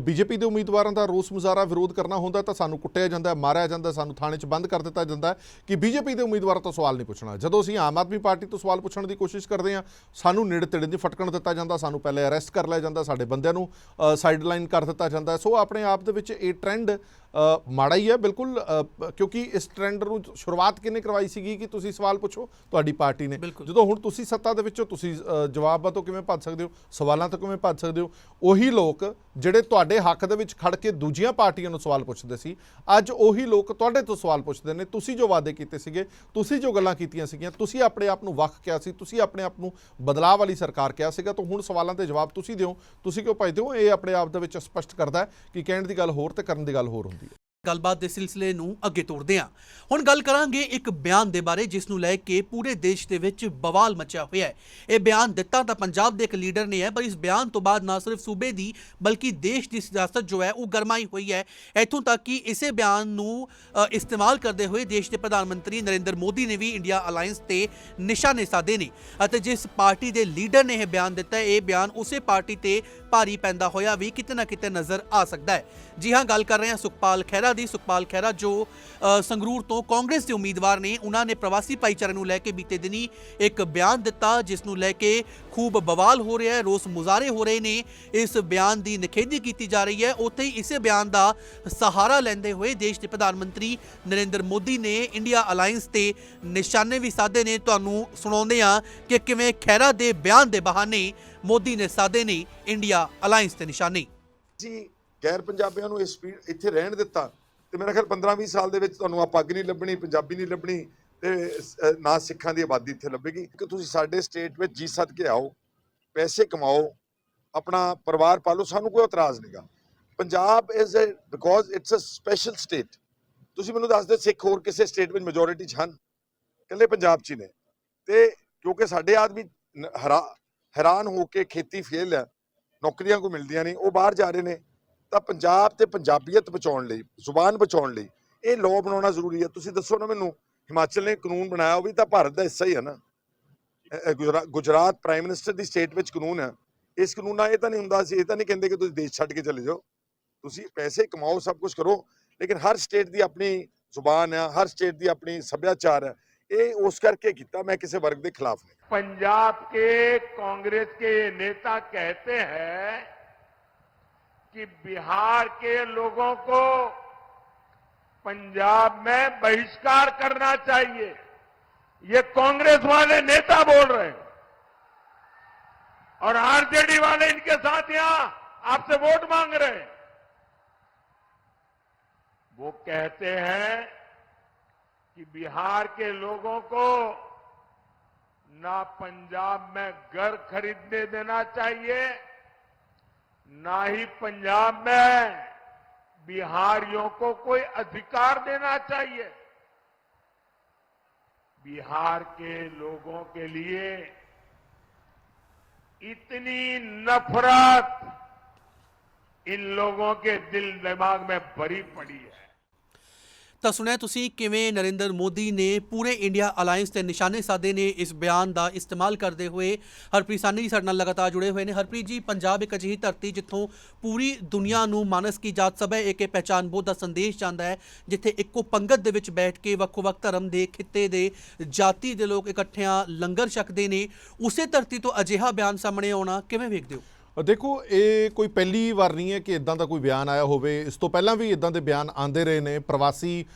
ਬੀਜੇਪੀ ਦੇ ਉਮੀਦਵਾਰਾਂ ਦਾ ਰੋਸ ਮੁਜ਼ਾਹਰਾ ਵਿਰੋਧ ਕਰਨਾ ਹੁੰਦਾ ਤਾਂ ਸਾਨੂੰ ਕੁੱਟਿਆ ਜਾਂਦਾ ਮਾਰਿਆ ਜਾਂਦਾ ਸਾਨੂੰ ਥਾਣੇ 'ਚ ਬੰਦ ਕਰ ਦਿੱਤਾ ਜਾਂਦਾ ਹੈ ਕਿ ਬੀਜੇਪੀ ਦੇ ਉਮੀਦਵਾਰਾਂ ਤੋਂ ਸਵਾਲ ਨਹੀਂ ਪੁੱਛਣਾ। ਜਦੋਂ ਅਸੀਂ ਆਮ ਆਦਮੀ ਪਾਰਟੀ ਤੋਂ ਸਵਾਲ ਪੁੱਛਣ ਦੀ ਕੋਸ਼ਿਸ਼ ਕਰਦੇ ਹਾਂ, ਸਾਨੂੰ ਨੇੜੇ ਤੇੜੇ ਦੀ ਫਟਕਣ ਦਿੱਤਾ ਜਾਂਦਾ, ਸਾਨੂੰ ਪਹਿਲੇ ਅਰੈਸਟ ਕਰ ਲਿਆ ਜਾਂਦਾ ਸਾਡੇ ਬੰਦਿਆਂ ਨੂੰ ਸਾਈਡਲਾਈਨ ਕਰ ਦਿੱਤਾ ਜਾਂਦਾ ਸੋ ਆਪਣੇ ਆਪ ਦੇ ਵਿੱਚ ਇਹ ਟ੍ਰੈਂਡ ਮਾੜਾ ਹੀ ਹੈ ਬਿਲਕੁਲ ਕਿਉਂਕਿ ਇਸ ਟ੍ਰੈਂਡ ਨੂੰ ਸ਼ੁਰੂਆਤ ਕਿਹਨੇ ਕਰਵਾਈ ਸੀਗੀ ਕਿ ਤੁਸੀਂ ਸਵਾਲ ਪੁੱਛੋ? ਤੁਹਾਡੀ ਪਾਰਟੀ ਨੇ। ਜਦੋਂ ਹੁਣ ਤੁਸੀਂ ਸੱਤਾ ਦੇ ਵਿੱਚੋਂ ਤੁਸੀਂ ਜਵਾਬਾਂ ਤੋਂ ਕਿਵੇਂ ਭੱਜ ਸਕਦੇ ਹੋ? ਸਵਾਲਾਂ ਤੋਂ ਕਿਵੇਂ ਭੱਜ ਸਕਦੇ ਹੋ? ਉਹੀ ਲੋਕ ਜਿਹੜੇ ਤੁਹਾਡੇ ਹੱਕ ਦੇ ਵਿੱਚ ਖੜ ਕੇ ਦੂਜੀਆਂ ਪਾਰਟੀਆਂ ਨੂੰ ਸਵਾਲ ਪੁੱਛਦੇ ਸੀ ਅੱਜ ਉਹੀ ਲੋਕ ਤੁਹਾਡੇ ਤੋਂ ਸਵਾਲ ਪੁੱਛਦੇ ਨੇ। ਤੁਸੀਂ ਜੋ ਵਾਅਦੇ ਕੀਤੇ ਸੀਗੇ ਤੁਸੀਂ ਜੋ ਗੱਲਾਂ ਕੀਤੀਆਂ ਸੀਗੀਆਂ ਤੁਸੀਂ ਆਪਣੇ ਆਪ ਨੂੰ ਵੱਖ ਕਿਹਾ ਸੀ ਤੁਸੀਂ ਆਪਣੇ ਆਪ ਨੂੰ ਬਦਲਾਅ ਵਾਲੀ ਸਰਕਾਰ ਕਿਹਾ ਸੀਗਾ ਤਾਂ ਹੁਣ ਸਵਾਲਾਂ ਦੇ ਜਵਾਬ ਤੁਸੀਂ ਦਿਓ। ਤੁਸੀਂ ਕਿਉਂ ਭੱਜਦੇ ਹੋ? ਇਹ ਆਪਣੇ ਆਪ ਦੇ ਵਿੱਚ ਸਪਸ਼ਟ ਕਰਦਾ ਹੈ ਕਿ ਕਹਿਣ ਦੀ ਗੱਲ ਹੋਰ ਤੇ ਕਰਨ ਦੀ ਗੱਲ ਹੋਰ ਹੁੰਦੀ ਹੈ। ਗੱਲਬਾਤ ਦੇ ਸਿਲਸਿਲੇ ਨੂੰ ਅੱਗੇ ਤੋਰਦੇ ਹਾਂ। ਹੁਣ ਗੱਲ ਕਰਾਂਗੇ ਇੱਕ ਬਿਆਨ ਦੇ ਬਾਰੇ, ਜਿਸ ਨੂੰ ਲੈ ਕੇ ਪੂਰੇ ਦੇਸ਼ ਦੇ ਵਿੱਚ ਬਵਾਲ ਮਚਿਆ ਹੋਇਆ ਹੈ। ਇਹ ਬਿਆਨ ਦਿੱਤਾ ਤਾਂ ਪੰਜਾਬ ਦੇ ਇੱਕ ਲੀਡਰ ਨੇ ਹੈ, ਪਰ ਇਸ ਬਿਆਨ ਤੋਂ ਬਾਅਦ ਨਾ ਸਿਰਫ ਸੂਬੇ ਦੀ, ਬਲਕਿ ਦੇਸ਼ ਦੀ ਸਿਆਸਤ ਜੋ ਹੈ, ਉਹ ਗਰਮਾਈ ਹੋਈ ਹੈ। ਇੱਥੋਂ ਤੱਕ ਕਿ ਇਸੇ ਬਿਆਨ ਨੂੰ ਇਸਤੇਮਾਲ ਕਰਦੇ ਹੋਏ ਦੇਸ਼ ਦੇ ਪ੍ਰਧਾਨ ਮੰਤਰੀ ਨਰਿੰਦਰ ਮੋਦੀ ਨੇ ਵੀ ਇੰਡੀਆ ਅਲਾਈਅੰਸ ਤੇ ਨਿਸ਼ਾਨੇ ਸਾਧੇ ਨੇ। ਅਤੇ ਜਿਸ ਪਾਰਟੀ ਦੇ ਲੀਡਰ ਨੇ ਇਹ ਬਿਆਨ ਦਿੱਤਾ ਇਹ ਬਿਆਨ ਉਸੇ ਪਾਰਟੀ ਤੇ ਭਾਰੀ ਪੈਂਦਾ ਹੋਇਆ ਵੀ ਕਿਤੇ ਨਾ ਕਿਤੇ ਨਜ਼ਰ ਆ ਸਕਦਾ ਹੈ। ਜੀ ਹਾਂ, ਗੱਲ ਕਰ ਰਹੇ ਹਾਂ ਸੁਖਪਾਲ ਖਹਿਰਾ ਦੀ। ਸੁਖਪਾਲ ਖਹਿਰਾ ਜੋ ਸੰਗਰੂਰ ਤੋਂ ਕਾਂਗਰਸ ਦੇ ਉਮੀਦਵਾਰ ਨੇ, ਉਹਨਾਂ ਨੇ ਪ੍ਰਵਾਸੀ ਭਾਈਚਾਰੇ ਨੂੰ ਲੈ ਕੇ ਬੀਤੇ ਦਿਨੀ ਇੱਕ ਬਿਆਨ ਦਿੱਤਾ, ਜਿਸ ਨੂੰ ਲੈ ਕੇ ਖੂਬ ਬਵਾਲ ਹੋ ਰਿਹਾ ਹੈ, ਰੋਸ ਮੁਜ਼ਾਹਰੇ ਹੋ ਰਹੇ ਨੇ। ਇਸ ਬਿਆਨ ਦੀ ਨਿਖੇਧੀ ਕੀਤੀ ਜਾ ਰਹੀ ਹੈ। ਉੱਥੇ ਹੀ ਇਸੇ ਬਿਆਨ ਦਾ ਸਹਾਰਾ ਲੈਂਦੇ ਹੋਏ ਦੇਸ਼ ਦੇ ਪ੍ਰਧਾਨ ਮੰਤਰੀ ਨਰਿੰਦਰ ਮੋਦੀ ਨੇ ਇੰਡੀਆ ਅਲਾਈਅੰਸ ਤੇ ਨਿਸ਼ਾਨੇ ਵੀ ਸਾਧੇ ਨੇ। ਤੁਹਾਨੂੰ ਸੁਣਾਉਂਦੇ ਆ ਕਿ ਕਿਵੇਂ ਖਹਿਰਾ ਦੇ ਬਿਆਨ ਦੇ ਬਹਾਨੇ ਮੋਦੀ ਨੇ ਸਾਧੇ ਨਹੀਂ, ਇੰਡੀਆ ਅਲਾਈਅੰਸ ਤੇ ਨਿਸ਼ਾਨੇ। ਅਸੀਂ ਗੈਰ ਪੰਜਾਬੀਆਂ ਨੂੰ ਇਸ ਇੱਥੇ ਰਹਿਣ ਦਿੱਤਾ ਤੇ ਮੇਰਾ ਖਿਆਲ 15-20 ਸਾਲ ਦੇ ਵਿੱਚ ਤੁਹਾਨੂੰ ਆ ਪੱਗ ਨਹੀਂ ਲੱਭਣੀ, ਪੰਜਾਬੀ ਨਹੀਂ ਲੱਭਣੀ ਤੇ ਨਾ ਸਿੱਖਾਂ ਦੀ ਆਬਾਦੀ ਇੱਥੇ ਲੱਭੇਗੀ। ਕਿ ਤੁਸੀਂ ਸਾਡੇ ਸਟੇਟ ਵਿੱਚ ਜੀ ਸੱਦ ਕੇ ਆਓ, ਪੈਸੇ ਕਮਾਓ, ਆਪਣਾ ਪਰਿਵਾਰ ਪਾਲੋ, ਸਾਨੂੰ ਕੋਈ ਇਤਰਾਜ਼ ਨਹੀਂਗਾ Punjab is a because it's a special state ਤੁਸੀਂ ਮੈਨੂੰ ਦੱਸ ਦਿਓ, ਸਿੱਖ ਹੋਰ ਕਿਸੇ ਸਟੇਟ ਵਿੱਚ ਮੈਜੋਰਿਟੀ ਚ ਹਨ? ਇਕੱਲੇ ਪੰਜਾਬ ਚ ਹੀ ਨੇ। ਤੇ ਕਿਉਂਕਿ ਸਾਡੇ ਆਦਮੀ ਨ- ਹੈਰਾਨ ਹੋ ਕੇ ਖੇਤੀ ਫੇਲ ਹੈ ਨੌਕਰੀਆਂ ਕੋ ਮਿਲਦੀਆਂ ਨਹੀਂ, ਉਹ ਬਾਹਰ ਜਾ ਰਹੇ ਨੇ, ਤਾਂ ਪੰਜਾਬ ਤੇ ਪੰਜਾਬੀਅਤ ਬਚਾਉਣ ਲਈ, ਜ਼ੁਬਾਨ ਬਚਾਉਣ ਲਈ ਇਹ ਲਾਅ ਬਣਾਉਣਾ ਜ਼ਰੂਰੀ ਹੈ। ਤੁਸੀਂ ਦੱਸੋ ਨਾ ਮੈਨੂੰ, ਹਿਮਾਚਲ ਨੇ ਕਾਨੂੰਨ ਬਣਾਇਆ, ਉਹ ਵੀ ਤਾਂ ਭਾਰਤ ਦਾ ਹਿੱਸਾ ਹੀ ਹੈ ਨਾ। ਗੁਜਰਾ- ਗੁਜਰਾਤ ਪ੍ਰਾਈਮ ਮਿਨਿਸਟਰ ਦੀ ਸਟੇਟ ਵਿੱਚ ਕਾਨੂੰਨ ਹੈ। ਇਸ ਕਾਨੂੰਨ ਨਾਲ ਇਹ ਤਾਂ ਨਹੀਂ ਹੁੰਦਾ ਸੀ ਇਹ ਤਾਂ ਨਹੀਂ ਕਹਿੰਦੇ ਕਿ ਤੁਸੀਂ ਦੇਸ਼ ਛੱਡ ਕੇ ਚਲੇ ਜਾਓ। ਤੁਸੀਂ ਪੈਸੇ ਕਮਾਓ, ਸਭ ਕੁਝ ਕਰੋ, ਲੇਕਿਨ ਹਰ ਸਟੇਟ ਦੀ ਆਪਣੀ ਜ਼ੁਬਾਨ ਹੈ, ਹਰ ਸਟੇਟ ਦੀ ਆਪਣੀ ਸੱਭਿਆਚਾਰ ਹੈ। ਇਹ ਉਸ ਕਰਕੇ ਕੀਤਾ ਮੈਂ ਕਿਸੇ ਵਰਗ ਦੇ ਖਿਲਾਫ ਨਹੀਂ पंजाब के कांग्रेस के नेता कहते हैं कि बिहार के लोगों को पंजाब में बहिष्कार करना चाहिए ये कांग्रेस वाले नेता बोल रहे हैं और आरजेडी वाले इनके साथ यहां आपसे वोट मांग रहे हैं वो कहते हैं कि बिहार के लोगों को ना पंजाब में घर खरीदने देना चाहिए, ना ही पंजाब में बिहारियों को कोई अधिकार देना चाहिए। बिहार के लोगों के लिए इतनी नफरत इन लोगों के दिल दिमाग में भरी पड़ी है। ਤਾਂ ਸੁਣਿਆ ਤੁਸੀਂ ਕਿਵੇਂ ਨਰਿੰਦਰ ਮੋਦੀ ਨੇ ਪੂਰੇ ਇੰਡੀਆ ਅਲਾਈਅੰਸ ਤੇ ਨਿਸ਼ਾਨੇ ਸਾਧੇ ਨੇ ਇਸ ਬਿਆਨ ਦਾ ਇਸਤੇਮਾਲ ਕਰਦੇ ਹੋਏ? ਹਰਪ੍ਰੀਤ ਸਾਨੀ ਜੀ ਸਾਡੇ ਨਾਲ ਲਗਾਤਾਰ ਜੁੜੇ ਹੋਏ ਨੇ। ਹਰਪ੍ਰੀਤ ਜੀ, ਪੰਜਾਬ ਇੱਕ ਅਜਿਹੀ ਧਰਤੀ ਜਿੱਥੋਂ ਪੂਰੀ ਦੁਨੀਆ ਨੂੰ ਮਾਨਸ ਕੀ ਜਾਤ ਸਭ ਹੈ ਏਕੇ ਪਹਿਚਾਨ ਬੋਧ ਦਾ ਸੰਦੇਸ਼ ਜਾਂਦਾ ਹੈ, ਜਿੱਥੇ ਇੱਕੋ ਪੰਗਤ ਦੇ ਵਿੱਚ ਬੈਠ ਕੇ ਵੱਖੋ-ਵੱਖ ਧਰਮ ਦੇ ਖਿੱਤੇ ਦੇ ਜਾਤੀ ਦੇ ਲੋਕ ਇਕੱਠਿਆਂ ਲੰਗਰ ਛਕਦੇ ਨੇ। ਉਸੇ ਧਰਤੀ ਤੋਂ ਅਜਿਹਾ ਬਿਆਨ ਸਾਹਮਣੇ ਆਉਣਾ ਕਿਵੇਂ ਵੇਖਦੇ ਹੋ? ਦੇਖੋ, ਇਹ ਕੋਈ ਪਹਿਲੀ ਵਾਰ ਨਹੀਂ ਹੈ ਕਿ ਇਦਾਂ ਦਾ ਕੋਈ ਬਿਆਨ ਆਇਆ ਹੋਵੇ। ਇਸ ਤੋਂ ਪਹਿਲਾਂ ਵੀ ਇਦਾਂ ਦੇ ਬਿਆਨ ਆਉਂਦੇ ਰਹੇ ਨੇ। ਪ੍ਰਵਾਸੀ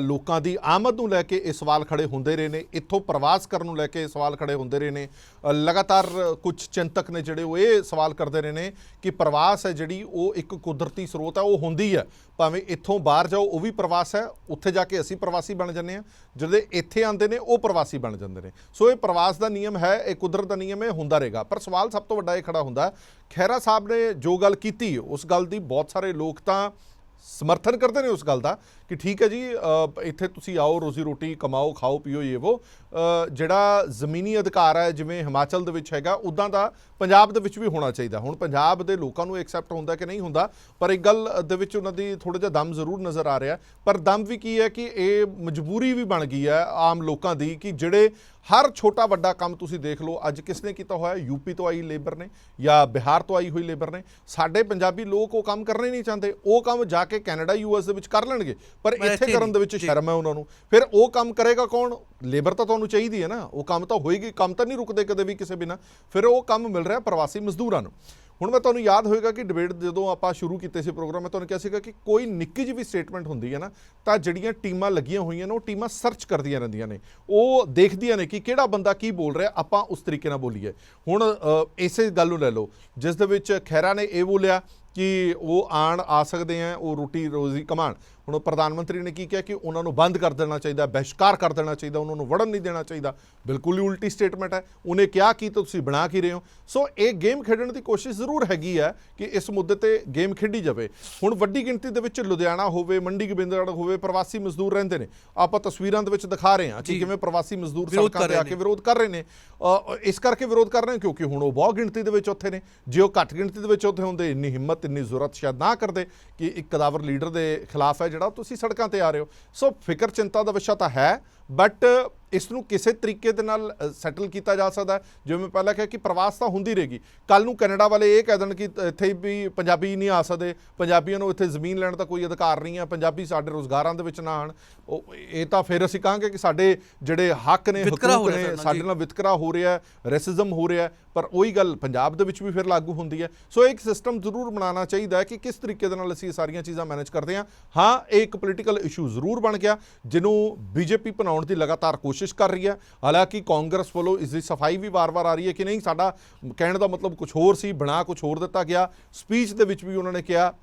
ਲੋਕਾਂ ਦੀ ਆਮਦ ਨੂੰ ਲੈ ਕੇ ਇਹ ਸਵਾਲ ਖੜੇ ਹੁੰਦੇ ਰਹੇ ਨੇ ਇੱਥੋਂ ਪ੍ਰਵਾਸ ਕਰਨ ਨੂੰ ਲੈ ਕੇ ਇਹ ਸਵਾਲ ਖੜੇ ਹੁੰਦੇ ਰਹੇ ਨੇ। ਲਗਾਤਾਰ ਕੁਝ ਚਿੰਤਕ ਨੇ ਜਿਹੜੇ ਉਹ ਇਹ ਸਵਾਲ ਕਰਦੇ ਰਹੇ ਨੇ ਕਿ ਪ੍ਰਵਾਸ ਹੈ ਜਿਹੜੀ ਉਹ ਇੱਕ ਕੁਦਰਤੀ ਸਰੋਤ ਹੈ ਉਹ ਹੁੰਦੀ ਹੈ। ਭਾਵੇਂ ਇੱਥੋਂ ਬਾਹਰ ਜਾਓ ਉਹ ਵੀ ਪ੍ਰਵਾਸ ਹੈ ਉੱਥੇ ਜਾ ਕੇ ਅਸੀਂ ਪ੍ਰਵਾਸੀ ਬਣ ਜੰਨੇ ਆ ਜਿਹੜੇ ਇੱਥੇ ਆਉਂਦੇ ਨੇ ਉਹ ਪ੍ਰਵਾਸੀ ਬਣ ਜਾਂਦੇ ਨੇ। ਸੋ ਇਹ ਪ੍ਰਵਾਸ ਦਾ ਨਿਯਮ ਹੈ ਇਹ ਕੁਦਰਤ ਦਾ ਨਿਯਮ ਹੈ ਹੁੰਦਾ ਰਹੇਗਾ। ਪਰ ਸਵਾਲ ਸਭ ਤੋਂ ਵੱਡਾ ਇਹ ਖੜਾ ਹੁੰਦਾ ਹੈ, ਖਹਿਰਾ ਸਾਹਿਬ ਨੇ ਜੋ ਗੱਲ ਕੀਤੀ ਉਸ ਗੱਲ ਦੀ ਬਹੁਤ ਸਾਰੇ ਲੋਕ ਤਾਂ ਸਮਰਥਨ ਕਰਦੇ ਨੇ ਉਸ ਗੱਲ ਦਾ ਕਿ ਠੀਕ ਹੈ ਜੀ ਇੱਥੇ ਤੁਸੀਂ ਆਓ, ਰੋਜ਼ੀ ਰੋਟੀ ਕਮਾਓ, ਖਾਓ, ਪੀਓ, ਇਹ ਉਹ ਜਿਹੜਾ ਜ਼ਮੀਨੀ ਅਧਿਕਾਰ ਹੈ, ਜਿਵੇਂ ਹਿਮਾਚਲ ਦੇ ਵਿੱਚ ਹੈਗਾ, ਉਦਾਂ ਦਾ ਪੰਜਾਬ ਦੇ ਵਿੱਚ ਵੀ ਹੋਣਾ ਚਾਹੀਦਾ। ਹੁਣ ਪੰਜਾਬ ਦੇ ਲੋਕਾਂ ਨੂੰ ਐਕਸੈਪਟ ਹੁੰਦਾ ਕਿ ਨਹੀਂ ਹੁੰਦਾ, ਪਰ ਇੱਕ ਗੱਲ ਦੇ ਵਿੱਚ ਉਹਨਾਂ ਦੀ ਥੋੜਾ ਜਿਹਾ ਦਮ ਜ਼ਰੂਰ ਨਜ਼ਰ ਆ ਰਿਹਾ। ਪਰ ਦਮ ਵੀ ਕੀ ਹੈ ਕਿ ਇਹ ਮਜਬੂਰੀ ਵੀ ਬਣ ਗਈ ਹੈ ਆਮ ਲੋਕਾਂ ਦੀ ਕਿ ਜਿਹੜੇ ਹਰ ਛੋਟਾ ਵੱਡਾ ਕੰਮ ਤੁਸੀਂ ਦੇਖ ਲਓ, ਅੱਜ ਕਿਸ ਨੇ ਕੀਤਾ ਹੋਇਆ? ਯੂਪੀ ਤੋਂ ਆਈ ਲੇਬਰ ਨੇ ਜਾਂ ਬਿਹਾਰ ਤੋਂ ਆਈ ਹੋਈ ਲੇਬਰ ਨੇ। ਸਾਡੇ ਪੰਜਾਬੀ ਲੋਕ ਉਹ ਕੰਮ ਕਰਨੇ ਨਹੀਂ ਚਾਹੁੰਦੇ, ਉਹ ਕੰਮ ਜਾ ਕੇ ਕੈਨੇਡਾ ਯੂਐਸ ਦੇ ਵਿੱਚ ਕਰ ਲੈਣਗੇ। ਪਰ ਇੱਥੇ ਕਰਨ ਦੇ ਵਿੱਚ। ਸ਼ਰਮ ਹੈ ਉਹਨਾਂ ਨੂੰ। ਫਿਰ ਉਹ ਕੰਮ ਕਰੇਗਾ ਕੌਣ? ਲੇਬਰ ਤਾਂ ਤੁਹਾਨੂੰ ਚਾਹੀਦੀ ਹੈ ਨਾ। ਉਹ ਕੰਮ ਤਾਂ ਹੋਏਗੀ ਕੰਮ ਤਾਂ ਨਹੀਂ ਰੁਕਦੇ ਕਦੇ ਵੀ ਕਿਸੇ ਬਿਨਾ। ਫਿਰ ਉਹ ਕੰਮ ਮਿਲ ਰਿਹਾ ਪ੍ਰਵਾਸੀ ਮਜ਼ਦੂਰਾਂ ਨੂੰ। ਹੁਣ ਮੈਂ ਤੁਹਾਨੂੰ ਯਾਦ ਹੋਏਗਾ ਕਿ ਡਿਬੇਟ ਜਦੋਂ ਆਪਾਂ ਸ਼ੁਰੂ ਕੀਤੇ ਸੀ ਪ੍ਰੋਗਰਾਮ ਮੈਂ ਤੁਹਾਨੂੰ ਕਿਹਾ ਸੀਗਾ ਕਿ ਕੋਈ ਨਿੱਕੀ ਜਿਹੀ ਵੀ ਸਟੇਟਮੈਂਟ ਹੁੰਦੀ ਹੈ ਨਾ ਤਾਂ ਜਿਹੜੀਆਂ ਟੀਮਾਂ ਲੱਗੀਆਂ ਹੋਈਆਂ ਨੇ ਉਹ ਟੀਮਾਂ ਸਰਚ ਕਰਦੀਆਂ ਰਹਿੰਦੀਆਂ ਨੇ। ਉਹ ਦੇਖਦੀਆਂ ਨੇ ਕਿ ਕਿਹੜਾ ਬੰਦਾ ਕੀ ਬੋਲ ਰਿਹਾ ਆਪਾਂ ਉਸ ਤਰੀਕੇ ਨਾਲ ਬੋਲੀਏ। ਹੁਣ ਇਸੇ ਗੱਲ ਨੂੰ ਲੈ ਲਓ। ਜਿਸ ਦੇ ਵਿੱਚ ਖੈਰਾ ਨੇ ਇਹ ਬੋਲਿਆ ਕਿ ਉਹ ਆਣ ਆ ਸਕਦੇ ਆ ਉਹ ਰੋਟੀ ਰੋਜ਼ੀ ਕਮਾਣ। ਹੁਣ ਪ੍ਰਧਾਨ ਮੰਤਰੀ ਨੇ ਕੀ ਕਿਹਾ ਕਿ ਉਹਨਾਂ ਨੂੰ ਬੰਦ ਕਰ ਦੇਣਾ ਚਾਹੀਦਾ ਬਹਿਸ਼ਕਾਰ ਕਰ ਦੇਣਾ ਚਾਹੀਦਾ ਉਹਨਾਂ ਨੂੰ ਵੜਨ ਨਹੀਂ ਦੇਣਾ ਚਾਹੀਦਾ। ਬਿਲਕੁਲ ਹੀ ਉਲਟੀ ਸਟੇਟਮੈਂਟ ਹੈ ਉਹਨੇ ਕਿਹਾ ਕੀ ਤਾਂ ਤੁਸੀਂ ਬਣਾ ਕੀ ਰਹੇ ਹੋ? ਸੋ ਇਹ ਗੇਮ ਖੇਡਣ ਦੀ ਕੋਸ਼ਿਸ਼ ਜ਼ਰੂਰ ਹੈਗੀ ਹੈ ਕਿ ਇਸ ਮੁੱਦੇ ਤੇ ਗੇਮ ਖੇਡੀ ਜਾਵੇ। ਹੁਣ ਵੱਡੀ ਗਿਣਤੀ ਦੇ ਵਿੱਚ ਲੁਧਿਆਣਾ ਹੋਵੇ ਮੰਡੀ ਗੋਬਿੰਦਗੜ੍ਹ ਹੋਵੇ ਪ੍ਰਵਾਸੀ ਮਜ਼ਦੂਰ ਰਹਿੰਦੇ ਨੇ। ਆਪਾਂ ਤਸਵੀਰਾਂ ਦੇ ਵਿੱਚ ਦਿਖਾ ਰਹੇ ਹਾਂ ਕਿ। ਕਿਵੇਂ ਪ੍ਰਵਾਸੀ ਮਜ਼ਦੂਰ ਸੜਕਾਂ ਤੇ ਆ ਕੇ। ਵਿਰੋਧ ਕਰ ਰਹੇ ਨੇ। ਇਸ ਕਰਕੇ ਵਿਰੋਧ ਕਰ ਰਹੇ ਕਿਉਂਕਿ ਹੁਣ ਉਹ ਬਹੁਤ ਗਿਣਤੀ ਦੇ ਵਿੱਚ ਉੱਥੇ ਨੇ। ਜੇ ਉਹ ਘੱਟ ਗਿਣਤੀ ਦੇ ਵਿੱਚ ਉੱਥੇ ਹੁੰਦੇ ਇੰਨੀ ਹਿੰਮਤ ਇੰਨੀ ਜ਼ਰੂਰਤ ਸ਼ਾਇਦ ਨਾ ਕਰਦੇ ਕਿ ਇੱਕ ਕਦਾਵਰ ਲੀਡਰ ਦੇ ਖਿਲਾਫ ਹੈ ਜਿਹੜਾ ਤੁਸੀਂ ਸੜਕਾਂ ਤੇ ਆ ਰਹੇ ਹੋ। ਸੋ ਫਿਕਰ ਚਿੰਤਾ ਦਾ ਵਿਸ਼ਾ ਤਾਂ ਹੈ ਬਟ ਇਸ ਨੂੰ ਕਿਸੇ ਤਰੀਕੇ ਦੇ ਨਾਲ ਸੈਟਲ ਕੀਤਾ ਜਾ ਸਕਦਾ। ਜਿਵੇਂ ਮੈਂ ਪਹਿਲਾਂ ਕਿਹਾ ਕਿ ਪ੍ਰਵਾਸ ਤਾਂ ਹੁੰਦੀ ਰਹੇਗੀ। ਕੱਲ ਨੂੰ ਕੈਨੇਡਾ ਵਾਲੇ ਇਹ ਕਹਿ ਦੇਣ ਕਿ ਇੱਥੇ ਵੀ ਪੰਜਾਬੀ ਨਹੀਂ ਆ ਸਕਦੇ। ਪੰਜਾਬੀਆਂ ਨੂੰ ਇੱਥੇ ਜ਼ਮੀਨ ਲੈਣ ਦਾ ਕੋਈ ਅਧਿਕਾਰ ਨਹੀਂ ਹੈ ਪੰਜਾਬੀ ਸਾਡੇ ਰੋਜ਼ਗਾਰਾਂ ਦੇ ਵਿੱਚ ਨਾ ਆਣ ਇਹ ਤਾਂ ਫਿਰ ਅਸੀਂ ਕਹਾਂਗੇ ਕਿ ਸਾਡੇ ਜਿਹੜੇ ਹੱਕ ਨੇ ਹਕੂਕ ਨੇ ਸਾਡੇ ਨਾਲ, ਵਿਤਕਰਾ ਹੋ ਰਿਹਾ ਰੈਸਿਜ਼ਮ ਹੋ ਰਿਹਾ ਪਰ ਉਹੀ ਗੱਲ ਪੰਜਾਬ ਦੇ ਵਿੱਚ ਵੀ ਫਿਰ ਲਾਗੂ ਹੁੰਦੀ ਹੈ। ਸੋ ਇੱਕ ਸਿਸਟਮ ਜ਼ਰੂਰ ਬਣਾਉਣਾ ਚਾਹੀਦਾ ਹੈ ਕਿ ਕਿਸ ਤਰੀਕੇ ਦੇ ਨਾਲ ਅਸੀਂ ਇਹ ਸਾਰੀਆਂ ਚੀਜ਼ਾਂ ਮੈਨੇਜ ਕਰਦੇ ਹਾਂ। ਹਾਂ ਇਹ ਇੱਕ ਪੋਲੀਟੀਕਲ ਇਸ਼ੂ ਜ਼ਰੂਰ ਬਣ ਗਿਆ ਜਿਹਨੂੰ ਬੀਜੇਪੀ ਬਣਾਉਣ ਦੀ ਲਗਾਤਾਰ ਕੋਸ਼ਿਸ਼ ਕਰ ਰਹੀ ਹੈ। ਹਾਲਾਂਕਿ ਕਾਂਗਰਸ ਵੱਲੋਂ ਇਸ ਦੀ ਸਫ਼ਾਈ ਵੀ ਵਾਰ-ਵਾਰ ਆ ਰਹੀ ਹੈ ਕਿ ਨਹੀਂ? ਸਾਡਾ ਕਹਿਣ ਦਾ ਮਤਲਬ ਕੁਝ ਹੋਰ ਸੀ, ਬਣਾ ਕੁਝ ਹੋਰ ਦਿੱਤਾ ਗਿਆ। ਸਪੀਚ ਦੇ ਵਿੱਚ ਵੀ ਉਹਨਾਂ ਨੇ ਕਿਹਾ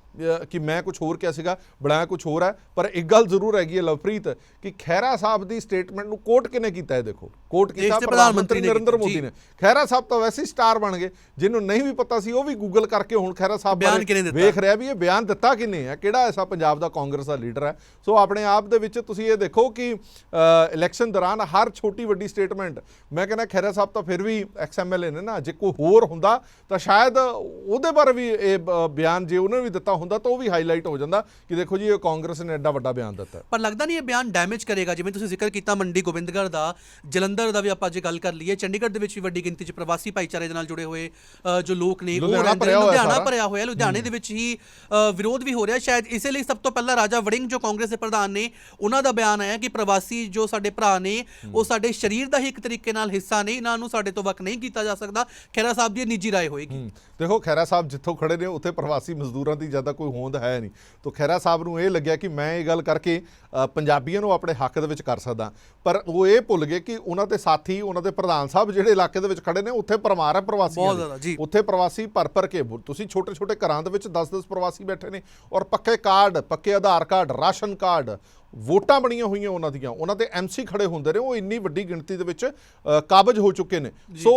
ਕਿ ਮੈਂ ਕੁਝ ਹੋਰ ਕਿਹਾ ਸੀਗਾ ਬਣਾਇਆ ਕੁਝ ਹੋਰ ਹੈ ਪਰ ਇੱਕ ਗੱਲ ਜ਼ਰੂਰ ਹੈਗੀ ਹੈ ਲਵਪ੍ਰੀਤ ਕਿ ਖਹਿਰਾ ਸਾਹਿਬ ਦੀ ਸਟੇਟਮੈਂਟ ਨੂੰ ਕੋਟ ਕਿਨੇ ਕੀਤਾ ਹੈ ਦੇਖੋ ਕੋਟ ਕੀਤਾ ਪ੍ਰਧਾਨ ਮੰਤਰੀ ਨਰਿੰਦਰ। ਮੋਦੀ ਨੇ ਖਹਿਰਾ ਸਾਹਿਬ ਤਾਂ ਵੈਸੇ ਹੀ ਸਟਾਰ ਬਣ ਗਏ ਜਿਹਨੂੰ ਨਹੀਂ ਵੀ ਪਤਾ ਸੀ ਉਹ ਵੀ ਗੂਗਲ ਕਰਕੇ ਹੁਣ ਖਹਿਰਾ ਸਾਹਿਬ ਬਾਰੇ? ਵੇਖ ਰਿਹਾ ਵੀ ਇਹ ਬਿਆਨ ਦਿੱਤਾ ਕਿਨੇ ਹੈ ਕਿਹੜਾ ਐਸਾ ਪੰਜਾਬ ਦਾ ਕਾਂਗਰਸ ਦਾ ਲੀਡਰ ਹੈ ਸੋ ਆਪਣੇ ਆਪ ਦੇ ਵਿੱਚ ਤੁਸੀਂ ਇਹ ਦੇਖੋ ਕਿ ਇਲੈਕਸ਼ਨ ਦੌਰਾਨ ਹਰ ਛੋਟੀ ਵੱਡੀ ਸਟੇਟਮੈਂਟ ਮੈਂ ਕਹਿੰਦਾ ਖਹਿਰਾ ਸਾਹਿਬ ਤਾਂ ਫਿਰ ਵੀ ਐਕਸਐਮਐਲਏ ਨੇ ਨਾ ਜੇ ਕੋਈ ਹੋਰ ਹੁੰਦਾ ਤਾਂ ਸ਼ਾਇਦ ਉਹਦੇ ਬਾਰੇ ਵੀ ਇਹ ਬਿਆਨ ਜੇ ਉਹਨੇ ਵੀ ਦਿੱਤਾ ਹੁੰਦਾ ਤਾਂ ਉਹ ਵੀ ਹਾਈਲਾਈਟ ਹੋ ਜਾਂਦਾ ਕਿ ਦੇਖੋ ਜੀ ਇਹ ਕਾਂਗਰਸ ਨੇ ਐਡਾ ਵੱਡਾ ਬਿਆਨ ਦਿੱਤਾ। ਪਰ ਲੱਗਦਾ ਨਹੀਂ ਇਹ ਬਿਆਨ ਡੈਮੇਜ ਕਰੇਗਾ ਜਿਵੇਂ ਤੁਸੀਂ ਜ਼ਿਕਰ ਕੀਤਾ ਮੰਡੀ ਗੋਬਿੰਦਗੜ੍ਹ ਦਾ ਜਲੰਧਰ ਦਾ ਵੀ ਆਪਾਂ ਜੇ ਗੱਲ ਕਰ ਲਈਏ। ਚੰਡੀਗੜ੍ਹ ਦੇ ਵਿੱਚ ਵੀ ਵੱਡੀ ਗਿਣਤੀ 'ਚ ਪ੍ਰਵਾਸੀ ਭਾਈਚਾਰੇ ਦੇ ਨਾਲ ਜੁੜੇ ਹੋਏ ਜੋ ਲੋਕ ਨੇ ਉਹ ਲੁਧਿਆਣਾ ਭਰਿਆ ਹੋਇਆ ਲੁਧਿਆਣਾ ਦੇ ਵਿੱਚ ਹੀ ਵਿਰੋਧ ਵੀ ਹੋ ਰਿਹਾ। ਸ਼ਾਇਦ ਇਸੇ ਲਈ ਸਭ ਤੋਂ ਪਹਿਲਾਂ ਰਾਜਾ ਵੜਿੰਗ ਜੋ ਕਾਂਗਰਸ ਦੇ ਪ੍ਰਧਾਨ ਨੇ ਉਹਨਾਂ ਦਾ ਬਿਆਨ ਆਇਆ ਕਿ ਪ੍ਰਵਾਸੀ ਜੋ ਸਾਡੇ ਭਰਾ ਨੇ ਉਹ ਸਾਡੇ ਸਰੀਰ ਦਾ ਹੀ ਇੱਕ ਤਰੀਕੇ ਨਾਲ ਹਿੱਸਾ ਨੇ ਇਹਨਾਂ ਨੂੰ ਸਾਡੇ ਤੋਂ ਵੱਖ ਨਹੀਂ ਕੀਤਾ ਜਾ ਸਕਦਾ। ਖੈਰਾ ਸਾਹਿਬ ਦੀ ਨਿੱਜੀ ਰਾਏ ਹੋਏਗੀ। ਦੇਖੋ ਖੈਰਾ ਸਾਹਿਬ ਜਿੱਥੋਂ ਖੜੇ ਨੇ ਉੱਥੇ ਪ੍ਰਵਾਸੀ ਮਜ਼ਦੂਰਾਂ ਦੀ ਜ਼ਿਆਦਾ ਕੋਈ ਹੋਂਦ ਹੈ ਨਹੀਂ ਤਾਂ ਖੈਰਾ ਸਾਹਿਬ ਨੂੰ ਇਹ ਲੱਗਿਆ ਕਿ ਮੈਂ ਇਹ ਗੱਲ ਕਰਕੇ ਪੰਜਾਬੀਆਂ ਨੂੰ ਆਪਣੇ ਹੱਕ ਦੇ ਵਿੱਚ ਕਰ ਸਕਦਾ ਪਰ ਉਹ ਇਹ ਭੁੱਲ ਗਏ ਕਿ ਉਹਨਾਂ ਦੇ ਸਾਥੀ ਉਹਨਾਂ ਦੇ ਪ੍ਰਧਾਨ ਸਾਹਿਬ ਜਿਹੜੇ ਇਲਾਕੇ ਦੇ ਵਿੱਚ ਖੜੇ ਨੇ ਉੱਥੇ ਪਰਮਾਰ ਹੈ ਪ੍ਰਵਾਸੀਆਂ ਦੀ। ਜੀ। ਉੱਥੇ ਪ੍ਰਵਾਸੀ ਭਰ ਭਰ ਕੇ ਤੁਸੀਂ ਛੋਟੇ ਛੋਟੇ ਘਰਾਂ ਦੇ ਵਿੱਚ 10-10 ਪ੍ਰਵਾਸੀ ਬੈਠੇ ਨੇ ਔਰ ਪੱਕੇ ਕਾਰਡ ਪੱਕੇ ਆਧਾਰ ਕਾਰਡ ਰਾਸ਼ਨ ਕਾਰਡ ਵੋਟਾਂ ਬਣੀਆਂ ਹੋਈਆਂ ਉਹਨਾਂ ਦੀਆਂ ਉਹਨਾਂ ਦੇ ਐਮਸੀ ਖੜੇ ਹੁੰਦੇ ਨੇ ਉਹ ਇੰਨੀ ਵੱਡੀ ਗਿਣਤੀ ਦੇ ਵਿੱਚ ਕਾਬਜ ਹੋ ਚੁੱਕੇ ਨੇ। ਸੋ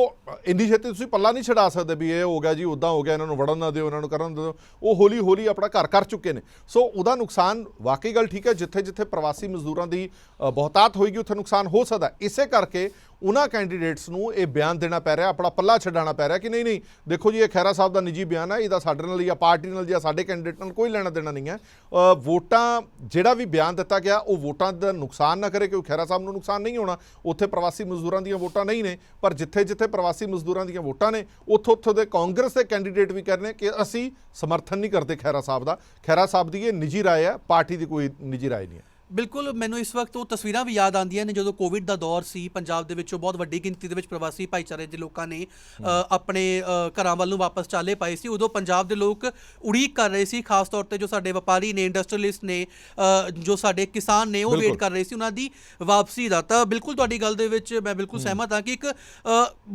ਇੰਨੀ ਛੇਤੀ ਤੁਸੀਂ ਪੱਲਾ ਨਹੀਂ ਛਡਾ ਸਕਦੇ ਵੀ ਇਹ ਹੋ ਗਿਆ ਜੀ ਉਦਾਂ ਹੋ ਗਿਆ ਇਹਨਾਂ ਨੂੰ ਵੜਨ ਨਾ ਦਿਓ ਇਹਨਾਂ ਨੂੰ ਕਰਨ ਦਿਓ। ਉਹ ਹੌਲੀ ਹੌਲੀ ਆਪਣਾ ਘਰ ਕਰ ਚੁੱਕੇ ਨੇ। ਸੋ ਉਹਦਾ ਨੁਕਸਾਨ ਵਾਕਈ ਗੱਲ ਠੀਕ ਹੈ ਜਿੱਥੇ ਜਿੱਥੇ ਪ੍ਰਵਾਸੀ ਮਜ਼ਦੂਰਾਂ ਦੀ ਬਹੁਤਾਤ ਹੋਏਗੀ ਉੱਥੇ ਨੁਕਸਾਨ ਹੋ ਸਕਦਾ। ਇਸੇ ਕਰਕੇ ਉਹਨਾਂ ਕੈਂਡੀਡੇਟਸ ਨੂੰ ਇਹ ਬਿਆਨ ਦੇਣਾ ਪੈ ਰਿਹਾ, ਆਪਣਾ ਪੱਲਾ ਛਡਾਉਣਾ ਪੈ ਰਿਹਾ ਕਿ ਨਹੀਂ ਨਹੀਂ, ਦੇਖੋ ਜੀ, ਇਹ ਖੈਰਾ ਸਾਹਿਬ ਦਾ ਨਿੱਜੀ ਬਿਆਨ ਹੈ, ਇਹਦਾ ਸਾਡੇ ਨਾਲ ਜਾਂ ਪਾਰਟੀ ਨਾਲ ਜਾਂ ਸਾਡੇ ਕੈਂਡੀਡੇਟ ਨਾਲ ਕੋਈ ਲੈਣਾ ਦੇਣਾ ਨਹੀਂ ਹੈ। ਵੋਟਾਂ, ਜਿਹੜਾ ਵੀ ਬਿਆਨ ਦਿੱਤਾ ਗਿਆ, ਉਹ ਵੋਟਾਂ ਦਾ ਨੁਕਸਾਨ ਨਾ ਕਰੇ, ਕਿਉਂਕਿ ਖੈਰਾ ਸਾਹਿਬ ਨੂੰ ਨੁਕਸਾਨ ਨਹੀਂ ਹੋਣਾ। ਉੱਥੇ ਪ੍ਰਵਾਸੀ ਮਜ਼ਦੂਰਾਂ ਦੀਆਂ ਵੋਟਾਂ ਨਹੀਂ ਨੇ, ਪਰ ਜਿੱਥੇ ਜਿੱਥੇ ਪ੍ਰਵਾਸੀ ਮਜ਼ਦੂਰਾਂ ਦੀਆਂ ਵੋਟਾਂ ਨੇ ਉੱਥੋਂ ਉੱਥੋਂ ਦੇ ਕਾਂਗਰਸ ਦੇ ਕੈਂਡੀਡੇਟ ਵੀ ਕਰ ਰਹੇ ਨੇ ਕਿ ਅਸੀਂ ਸਮਰਥਨ ਨਹੀਂ ਕਰਦੇ ਖੈਰਾ ਸਾਹਿਬ ਦਾ। ਖੈਰਾ ਸਾਹਿਬ ਦੀ ਇਹ ਨਿੱਜੀ ਰਾਏ ਹੈ, ਪਾਰਟੀ ਦੀ ਕੋਈ ਨਿੱਜੀ ਰਾਏ ਨਹੀਂ ਹੈ। ਬਿਲਕੁਲ ਮੈਨੂੰ ਇਸ ਵਕਤ ਉਹ ਤਸਵੀਰਾਂ ਵੀ ਯਾਦ ਆਉਂਦੀਆਂ ਨੇ ਜਦੋਂ ਕੋਵਿਡ ਦਾ ਦੌਰ ਸੀ ਪੰਜਾਬ ਦੇ ਵਿੱਚੋਂ ਬਹੁਤ ਵੱਡੀ ਗਿਣਤੀ ਦੇ ਵਿੱਚ ਪ੍ਰਵਾਸੀ ਭਾਈਚਾਰੇ ਦੇ ਲੋਕਾਂ ਨੇ ਆਪਣੇ ਘਰਾਂ ਵੱਲ ਨੂੰ ਵਾਪਸ ਚਾਲੇ ਪਾਏ ਸੀ। ਉਦੋਂ ਪੰਜਾਬ ਦੇ ਲੋਕ ਉਡੀਕ ਕਰ ਰਹੇ ਸੀ ਖਾਸ ਤੌਰ ਤੇ ਜੋ ਸਾਡੇ ਵਪਾਰੀ ਨੇ ਇੰਡਸਟਰੀਅਲਿਸਟ ਨੇ ਜੋ ਸਾਡੇ ਕਿਸਾਨ ਨੇ ਉਹ ਵੇਟ। ਕਰ ਰਹੇ ਸੀ ਉਹਨਾਂ ਦੀ ਵਾਪਸੀ ਦਾ। ਤਾਂ ਬਿਲਕੁਲ ਤੁਹਾਡੀ ਗੱਲ ਦੇ ਵਿੱਚ ਮੈਂ ਬਿਲਕੁਲ ਸਹਿਮਤ ਹਾਂ ਕਿ ਇੱਕ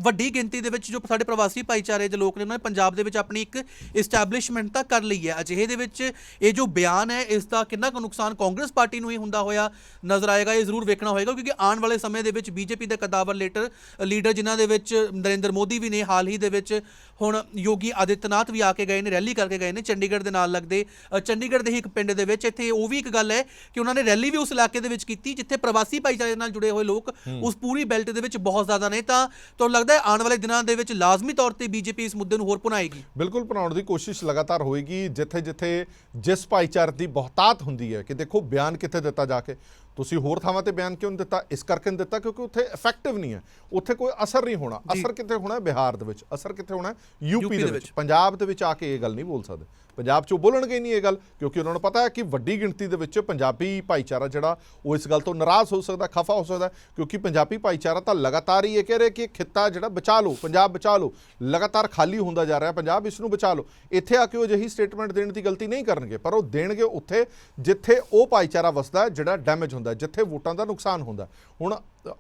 ਵੱਡੀ ਗਿਣਤੀ ਦੇ ਵਿੱਚ ਜੋ ਸਾਡੇ ਪ੍ਰਵਾਸੀ ਭਾਈਚਾਰੇ ਦੇ ਲੋਕ ਨੇ ਉਹਨਾਂ ਨੇ ਪੰਜਾਬ ਦੇ ਵਿੱਚ ਆਪਣੀ ਇੱਕ ਇਸਟੈਬਲਿਸ਼ਮੈਂਟ ਤਾਂ ਕਰ ਲਈ ਹੈ। ਅਜਿਹੇ ਦੇ ਵਿੱਚ ਇਹ ਜੋ ਬਿਆਨ ਹੈ ਇਸ ਦਾ ਕਿੰਨਾ ਕੁ ਨੁਕਸਾਨ ਕਾਂਗਰਸ ਪਾਰਟੀ ਨੂੰ ਹੁੰਦਾ ਹੋਇਆ ਨਜ਼ਰ ਆਏਗਾ, ਇਹ ਜ਼ਰੂਰ ਵੇਖਣਾ ਹੋਏਗਾ, ਕਿਉਂਕਿ ਆਉਣ ਵਾਲੇ ਸਮੇਂ ਦੇ ਵਿੱਚ ਬੀਜੇਪੀ ਦੇ ਕਦਾਵਰ ਲੀਡਰ ਲੀਡਰ ਜਿਨ੍ਹਾਂ ਦੇ ਵਿੱਚ ਨਰਿੰਦਰ ਮੋਦੀ ਵੀ ਨੇ ਹਾਲ ਹੀ ਦੇ ਵਿੱਚ ਹੁਣ ਯੋਗੀ ਆਦਿੱਤਨਾਥ ਵੀ ਆ ਕੇ ਗਏ ਨੇ ਰੈਲੀ ਕਰਕੇ ਗਏ ਨੇ ਚੰਡੀਗੜ੍ਹ ਦੇ ਨਾਲ ਲੱਗਦੇ। ਚੰਡੀਗੜ੍ਹ ਦੇ ਹੀ ਇੱਕ ਪਿੰਡ ਦੇ ਵਿੱਚ ਇੱਥੇ ਉਹ ਵੀ ਇੱਕ ਗੱਲ ਹੈ ਕਿ ਉਹਨਾਂ ਨੇ ਰੈਲੀ ਵੀ ਉਸ ਇਲਾਕੇ ਦੇ ਵਿੱਚ ਕੀਤੀ ਜਿੱਥੇ ਪ੍ਰਵਾਸੀ ਭਾਈਚਾਰੇ ਨਾਲ ਜੁੜੇ ਹੋਏ ਲੋਕ ਉਸ ਪੂਰੀ ਬੈਲਟ ਦੇ ਵਿੱਚ ਬਹੁਤ ਜ਼ਿਆਦਾ ਨੇ। ਤਾਂ ਤੁਹਾਨੂੰ ਲੱਗਦਾ ਹੈ ਆਉਣ ਵਾਲੇ ਦਿਨਾਂ ਦੇ ਵਿੱਚ ਲਾਜ਼ਮੀ ਤੌਰ ਤੇ ਬੀਜੇਪੀ ਇਸ ਮੁੱਦੇ ਨੂੰ ਹੋਰ ਭੁਨਾਏਗੀ ਬਿਲਕੁਲ ਬਣਾਉਣ ਦੀ ਕੋਸ਼ਿਸ਼ ਲਗਾਤਾਰ ਹੋਏਗੀ ਜਿੱਥੇ ਜਿੱਥੇ ਜਿਸ ਭਾਈਚਾਰੇ ਦੀ ਬਹੁਤਾਤ ਹੁੰਦੀ ਹੈ ਕਿ ਦੇਖੋ ਬਿਆਨ ਕਿੱਥੇ ਦਿੱਤਾ ਜਾ ਕੇ। ਤੁਸੀਂ ਹੋਰ ਥਾਵਾਂ ਤੇ ਬਿਆਨ ਕਿਉਂ ਦਿੱਤਾ? ਇਸ ਕਰਕੇ ਨਹੀਂ ਦਿੱਤਾ ਕਿਉਂਕਿ ਉੱਥੇ ਇਫੈਕਟਿਵ ਨਹੀਂ ਹੈ। ਉੱਥੇ ਕੋਈ ਅਸਰ ਨਹੀਂ ਹੋਣਾ। ਅਸਰ ਕਿੱਥੇ ਹੋਣਾ? ਬਿਹਾਰ ਦੇ ਵਿੱਚ। ਅਸਰ ਕਿੱਥੇ ਹੋਣਾ? ਯੂਪੀ ਦੇ ਵਿੱਚ। ਪੰਜਾਬ ਦੇ ਵਿੱਚ ਆ ਕੇ ਇਹ ਗੱਲ ਨਹੀਂ ਬੋਲ ਸਕਦੇ। ਪੰਜਾਬ 'ਚੋਂ ਬੋਲਣਗੇ ਨਹੀਂ ਇਹ ਗੱਲ, ਕਿਉਂਕਿ ਉਹਨਾਂ ਨੂੰ ਪਤਾ ਹੈ ਕਿ ਵੱਡੀ ਗਿਣਤੀ ਦੇ ਵਿੱਚ ਪੰਜਾਬੀ ਭਾਈਚਾਰਾ ਜਿਹੜਾ, ਉਹ ਇਸ ਗੱਲ ਤੋਂ ਨਾਰਾਜ਼ ਹੋ ਸਕਦਾ ਖਫਾ ਹੋ ਸਕਦਾ ਕਿਉਂਕਿ ਪੰਜਾਬੀ ਭਾਈਚਾਰਾ ਤਾਂ ਲਗਾਤਾਰ ਹੀ ਇਹ ਕਹਿ ਰਿਹਾ ਕਿ ਖਿੱਤਾ ਜਿਹੜਾ ਬਚਾ ਲਓ, ਪੰਜਾਬ ਬਚਾ ਲਓ, ਲਗਾਤਾਰ ਖਾਲੀ ਹੁੰਦਾ ਜਾ ਰਿਹਾ, ਪੰਜਾਬ ਇਸ ਨੂੰ ਬਚਾ ਲਓ ਇੱਥੇ ਆ ਕੇ ਉਹ ਅਜਿਹੀ ਸਟੇਟਮੈਂਟ ਦੇਣ ਦੀ ਗਲਤੀ ਨਹੀਂ ਕਰਨਗੇ, ਪਰ ਉਹ ਦੇਣਗੇ ਉੱਥੇ ਜਿੱਥੇ ਉਹ ਭਾਈਚਾਰਾ ਵਸਦਾ ਜਿਹੜਾ ਡੈਮੇਜ ਹੁੰਦਾ ਜਿੱਥੇ ਵੋਟਾਂ ਦਾ ਨੁਕਸਾਨ ਹੁੰਦਾ ਹੈ। ਹੁਣ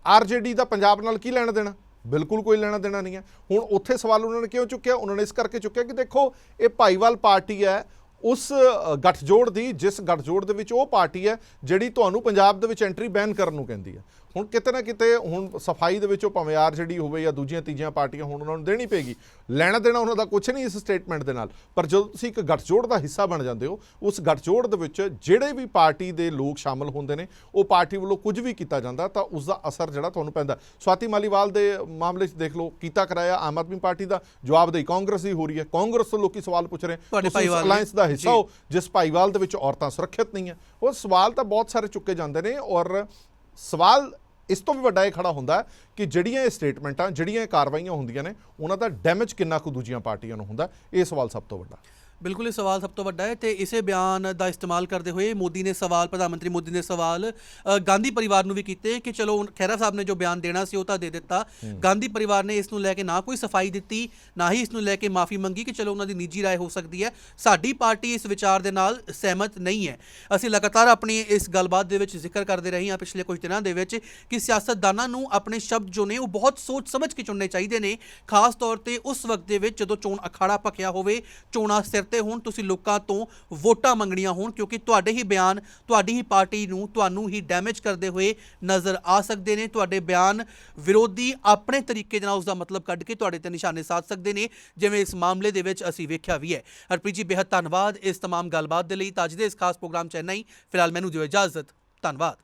ਆਰਜੇਡੀ ਦਾ ਪੰਜਾਬ ਨਾਲ ਕੀ ਲੈਣਾ ਦੇਣਾ ਬਿਲਕੁਲ ਕੋਈ ਲੈਣਾ ਦੇਣਾ ਨਹੀਂ ਹੈ। ਹੁਣ ਉੱਥੇ ਸਵਾਲ ਉਹਨਾਂ ਨੇ ਕਿਉਂ ਚੁੱਕਿਆ? ਉਹਨਾਂ ਨੇ ਇਸ ਕਰਕੇ ਚੁੱਕਿਆ ਕਿ ਦੇਖੋ ਇਹ ਭਾਈਵਾਲ ਪਾਰਟੀ ਹੈ ਉਸ ਅ, ਗੱਠਜੋੜ ਦੀ ਜਿਸ ਗੱਠਜੋੜ ਦੇ ਵਿੱਚ ਉਹ ਪਾਰਟੀ ਹੈ ਜਿਹੜੀ ਤੁਹਾਨੂੰ ਪੰਜਾਬ ਦੇ ਵਿੱਚ ਐਂਟਰੀ ਬੈਨ ਕਰਨ ਨੂੰ ਕਹਿੰਦੀ ਹੈ। ਹੁਣ ਕਿਤੇ ਨਾ ਕਿਤੇ ਹੁਣ ਸਫ਼ਾਈ ਦੇ ਵਿੱਚ ਉਹ ਭਾਵੇਂ ਆਰਜੇਡੀ ਹੋਵੇ ਜਾਂ ਦੂਜੀਆਂ ਤੀਜੀਆਂ ਪਾਰਟੀਆਂ ਹੁਣ ਉਹਨਾਂ ਨੂੰ ਦੇਣੀ ਪੈਗੀ ਲੈਣਾ ਦੇਣਾ ਉਹਨਾਂ ਦਾ ਕੁਝ ਨਹੀਂ ਇਸ ਸਟੇਟਮੈਂਟ ਦੇ ਨਾਲ ਪਰ ਜਦੋਂ ਤੁਸੀਂ ਇੱਕ ਗੱਠਜੋੜ ਦਾ ਹਿੱਸਾ ਬਣ ਜਾਂਦੇ ਹੋ ਉਸ ਗੱਠਜੋੜ ਦੇ ਵਿੱਚ ਜਿਹੜੇ ਵੀ ਪਾਰਟੀ ਦੇ ਲੋਕ ਸ਼ਾਮਲ ਹੁੰਦੇ ਨੇ ਉਹ ਪਾਰਟੀ ਵੱਲੋਂ ਕੁਝ ਵੀ ਕੀਤਾ ਜਾਂਦਾ ਤਾਂ ਉਸ ਦਾ ਅਸਰ ਜਿਹੜਾ ਤੁਹਾਨੂੰ ਪੈਂਦਾ ਸਵਾਤੀ ਮਾਲੀਵਾਲ ਦੇ ਮਾਮਲੇ 'ਚ ਦੇਖ ਲਓ ਕੀਤਾ ਕਰਾਇਆ ਆਮ ਆਦਮੀ ਪਾਰਟੀ ਦਾ ਜਵਾਬਦੇਹੀ ਕਾਂਗਰਸ ਦੀ ਹੋ ਰਹੀ ਹੈ ਕਾਂਗਰਸ ਤੋਂ ਲੋਕੀ ਸਵਾਲ ਪੁੱਛ ਰਹੇ ਤੁਸੀਂ। ਅਲਾਈਅੰਸ ਦਾ ਹਿੱਸਾ। ਹੋ ਜਿਸ ਭਾਈਵਾਲ ਦੇ ਵਿੱਚ ਔਰਤਾਂ ਸੁਰੱਖਿਅਤ ਨਹੀਂ ਹੈ ਉਹ ਸਵਾਲ ਤਾਂ ਬਹੁਤ ਸਾਰੇ ਚੁੱਕੇ ਜਾਂਦੇ ਨੇ ਔਰ ਸਵਾਲ ਇਸ ਤੋਂ ਵੀ ਵੱਡਾ ਇਹ ਖੜਾ ਹੁੰਦਾ ਕਿ ਜਿਹੜੀਆਂ ਇਹ ਸਟੇਟਮੈਂਟਾਂ ਜਿਹੜੀਆਂ ਇਹ ਕਾਰਵਾਈਆਂ ਹੁੰਦੀਆਂ ਨੇ, ਉਹਨਾਂ ਦਾ ਡੈਮੇਜ ਕਿੰਨਾ ਕੁ ਦੂਜੀਆਂ ਪਾਰਟੀਆਂ ਨੂੰ ਹੁੰਦਾ, ਇਹ ਸਵਾਲ ਸਭ ਤੋਂ ਵੱਡਾ। ਬਿਲਕੁਲ ਇਹ ਸਵਾਲ ਸਭ ਤੋਂ ਵੱਡਾ ਹੈ ਤੇ ਇਸੇ ਬਿਆਨ ਦਾ ਇਸਤੇਮਾਲ ਕਰਦੇ ਹੋਏ ਮੋਦੀ ਨੇ ਸਵਾਲ ਪ੍ਰਧਾਨ ਮੰਤਰੀ ਮੋਦੀ ਨੇ ਸਵਾਲ ਅ, ਗਾਂਧੀ ਪਰਿਵਾਰ ਨੂੰ ਵੀ ਕੀਤੇ ਕਿ ਚਲੋ ਹੁਣ ਖਹਿਰਾ ਸਾਹਿਬ ਨੇ ਜੋ ਬਿਆਨ ਦੇਣਾ ਸੀ ਉਹ ਤਾਂ ਦੇ ਦਿੱਤਾ ਗਾਂਧੀ ਪਰਿਵਾਰ ਨੇ ਇਸ ਨੂੰ ਲੈ ਕੇ ਨਾ ਕੋਈ ਸਫਾਈ ਦਿੱਤੀ ਨਾ ਹੀ ਇਸ ਨੂੰ ਲੈ ਕੇ ਮਾਫੀ ਮੰਗੀ ਕਿ ਚਲੋ ਉਹਨਾਂ ਦੀ ਨਿੱਜੀ رائے ਹੋ ਸਕਦੀ ਹੈ ਸਾਡੀ ਪਾਰਟੀ ਇਸ ਵਿਚਾਰ ਦੇ ਨਾਲ ਸਹਿਮਤ ਨਹੀਂ ਹੈ ਅਸੀਂ ਲਗਾਤਾਰ ਆਪਣੀ ਇਸ ਗੱਲਬਾਤ ਦੇ ਵਿੱਚ ਜ਼ਿਕਰ ਕਰਦੇ ਰਹੇ ਹਾਂ ਪਿਛਲੇ ਕੁਝ ਦਿਨਾਂ ਦੇ ਵਿੱਚ ਕਿ ਸਿਆਸਤਦਾਨਾਂ ਨੂੰ ਆਪਣੇ ਸ਼ਬਦ ਜੋ ਨੇ ਉਹ ਬਹੁਤ ਸੋਚ ਸਮਝ ਕੇ ਚੁਣਨੇ ਚਾਹੀਦੇ ਨੇ ਖਾਸ ਤੌਰ ਤੇ ਉਸ ਵਕਤ ਦੇ ਵਿੱਚ ਜਦੋਂ ਚੋਣ ਅਖਾੜਾ ਭਖਿਆ ਹੋਵੇ ਚੋਣਾਂ ਸਿਰ ਤੇ ਹੋਣ ਤੁਸੀਂ ਲੋਕਾਂ ਤੋਂ ਵੋਟਾਂ ਮੰਗਣੀਆਂ ਹੋਣ ਕਿਉਂਕਿ ਤੁਹਾਡੇ ਹੀ ਬਿਆਨ ਤੁਹਾਡੀ ਹੀ ਪਾਰਟੀ ਨੂੰ ਤੁਹਾਨੂੰ ਹੀ ਡੈਮੇਜ ਕਰਦੇ ਹੋਏ ਨਜ਼ਰ ਆ ਸਕਦੇ ਨੇ ਤੁਹਾਡੇ ਬਿਆਨ ਵਿਰੋਧੀ ਆਪਣੇ ਤਰੀਕੇ ਦੇ ਨਾਲ ਉਸ ਦਾ ਮਤਲਬ ਕੱਢ ਕੇ ਤੁਹਾਡੇ ਤੇ ਨਿਸ਼ਾਨੇ ਸਾਧ ਸਕਦੇ ਨੇ ਜਿਵੇਂ ਇਸ ਮਾਮਲੇ ਦੇ ਵਿੱਚ ਅਸੀਂ ਵੇਖਿਆ ਵੀ ਹੈ ਹਰਪ੍ਰੀਤ ਜੀ ਬੇਹੱਦ ਧੰਨਵਾਦ ਇਸ तमाम ਗੱਲਬਾਤ ਦੇ ਲਈ ਤਾਂ ਅੱਜ ਦੇ ਇਸ ਖਾਸ ਪ੍ਰੋਗਰਾਮ ਚੈਨਈ ਫਿਲਹਾਲ ਮੈਨੂੰ ਦਿਓ ਇਜਾਜ਼ਤ ਧੰਨਵਾਦ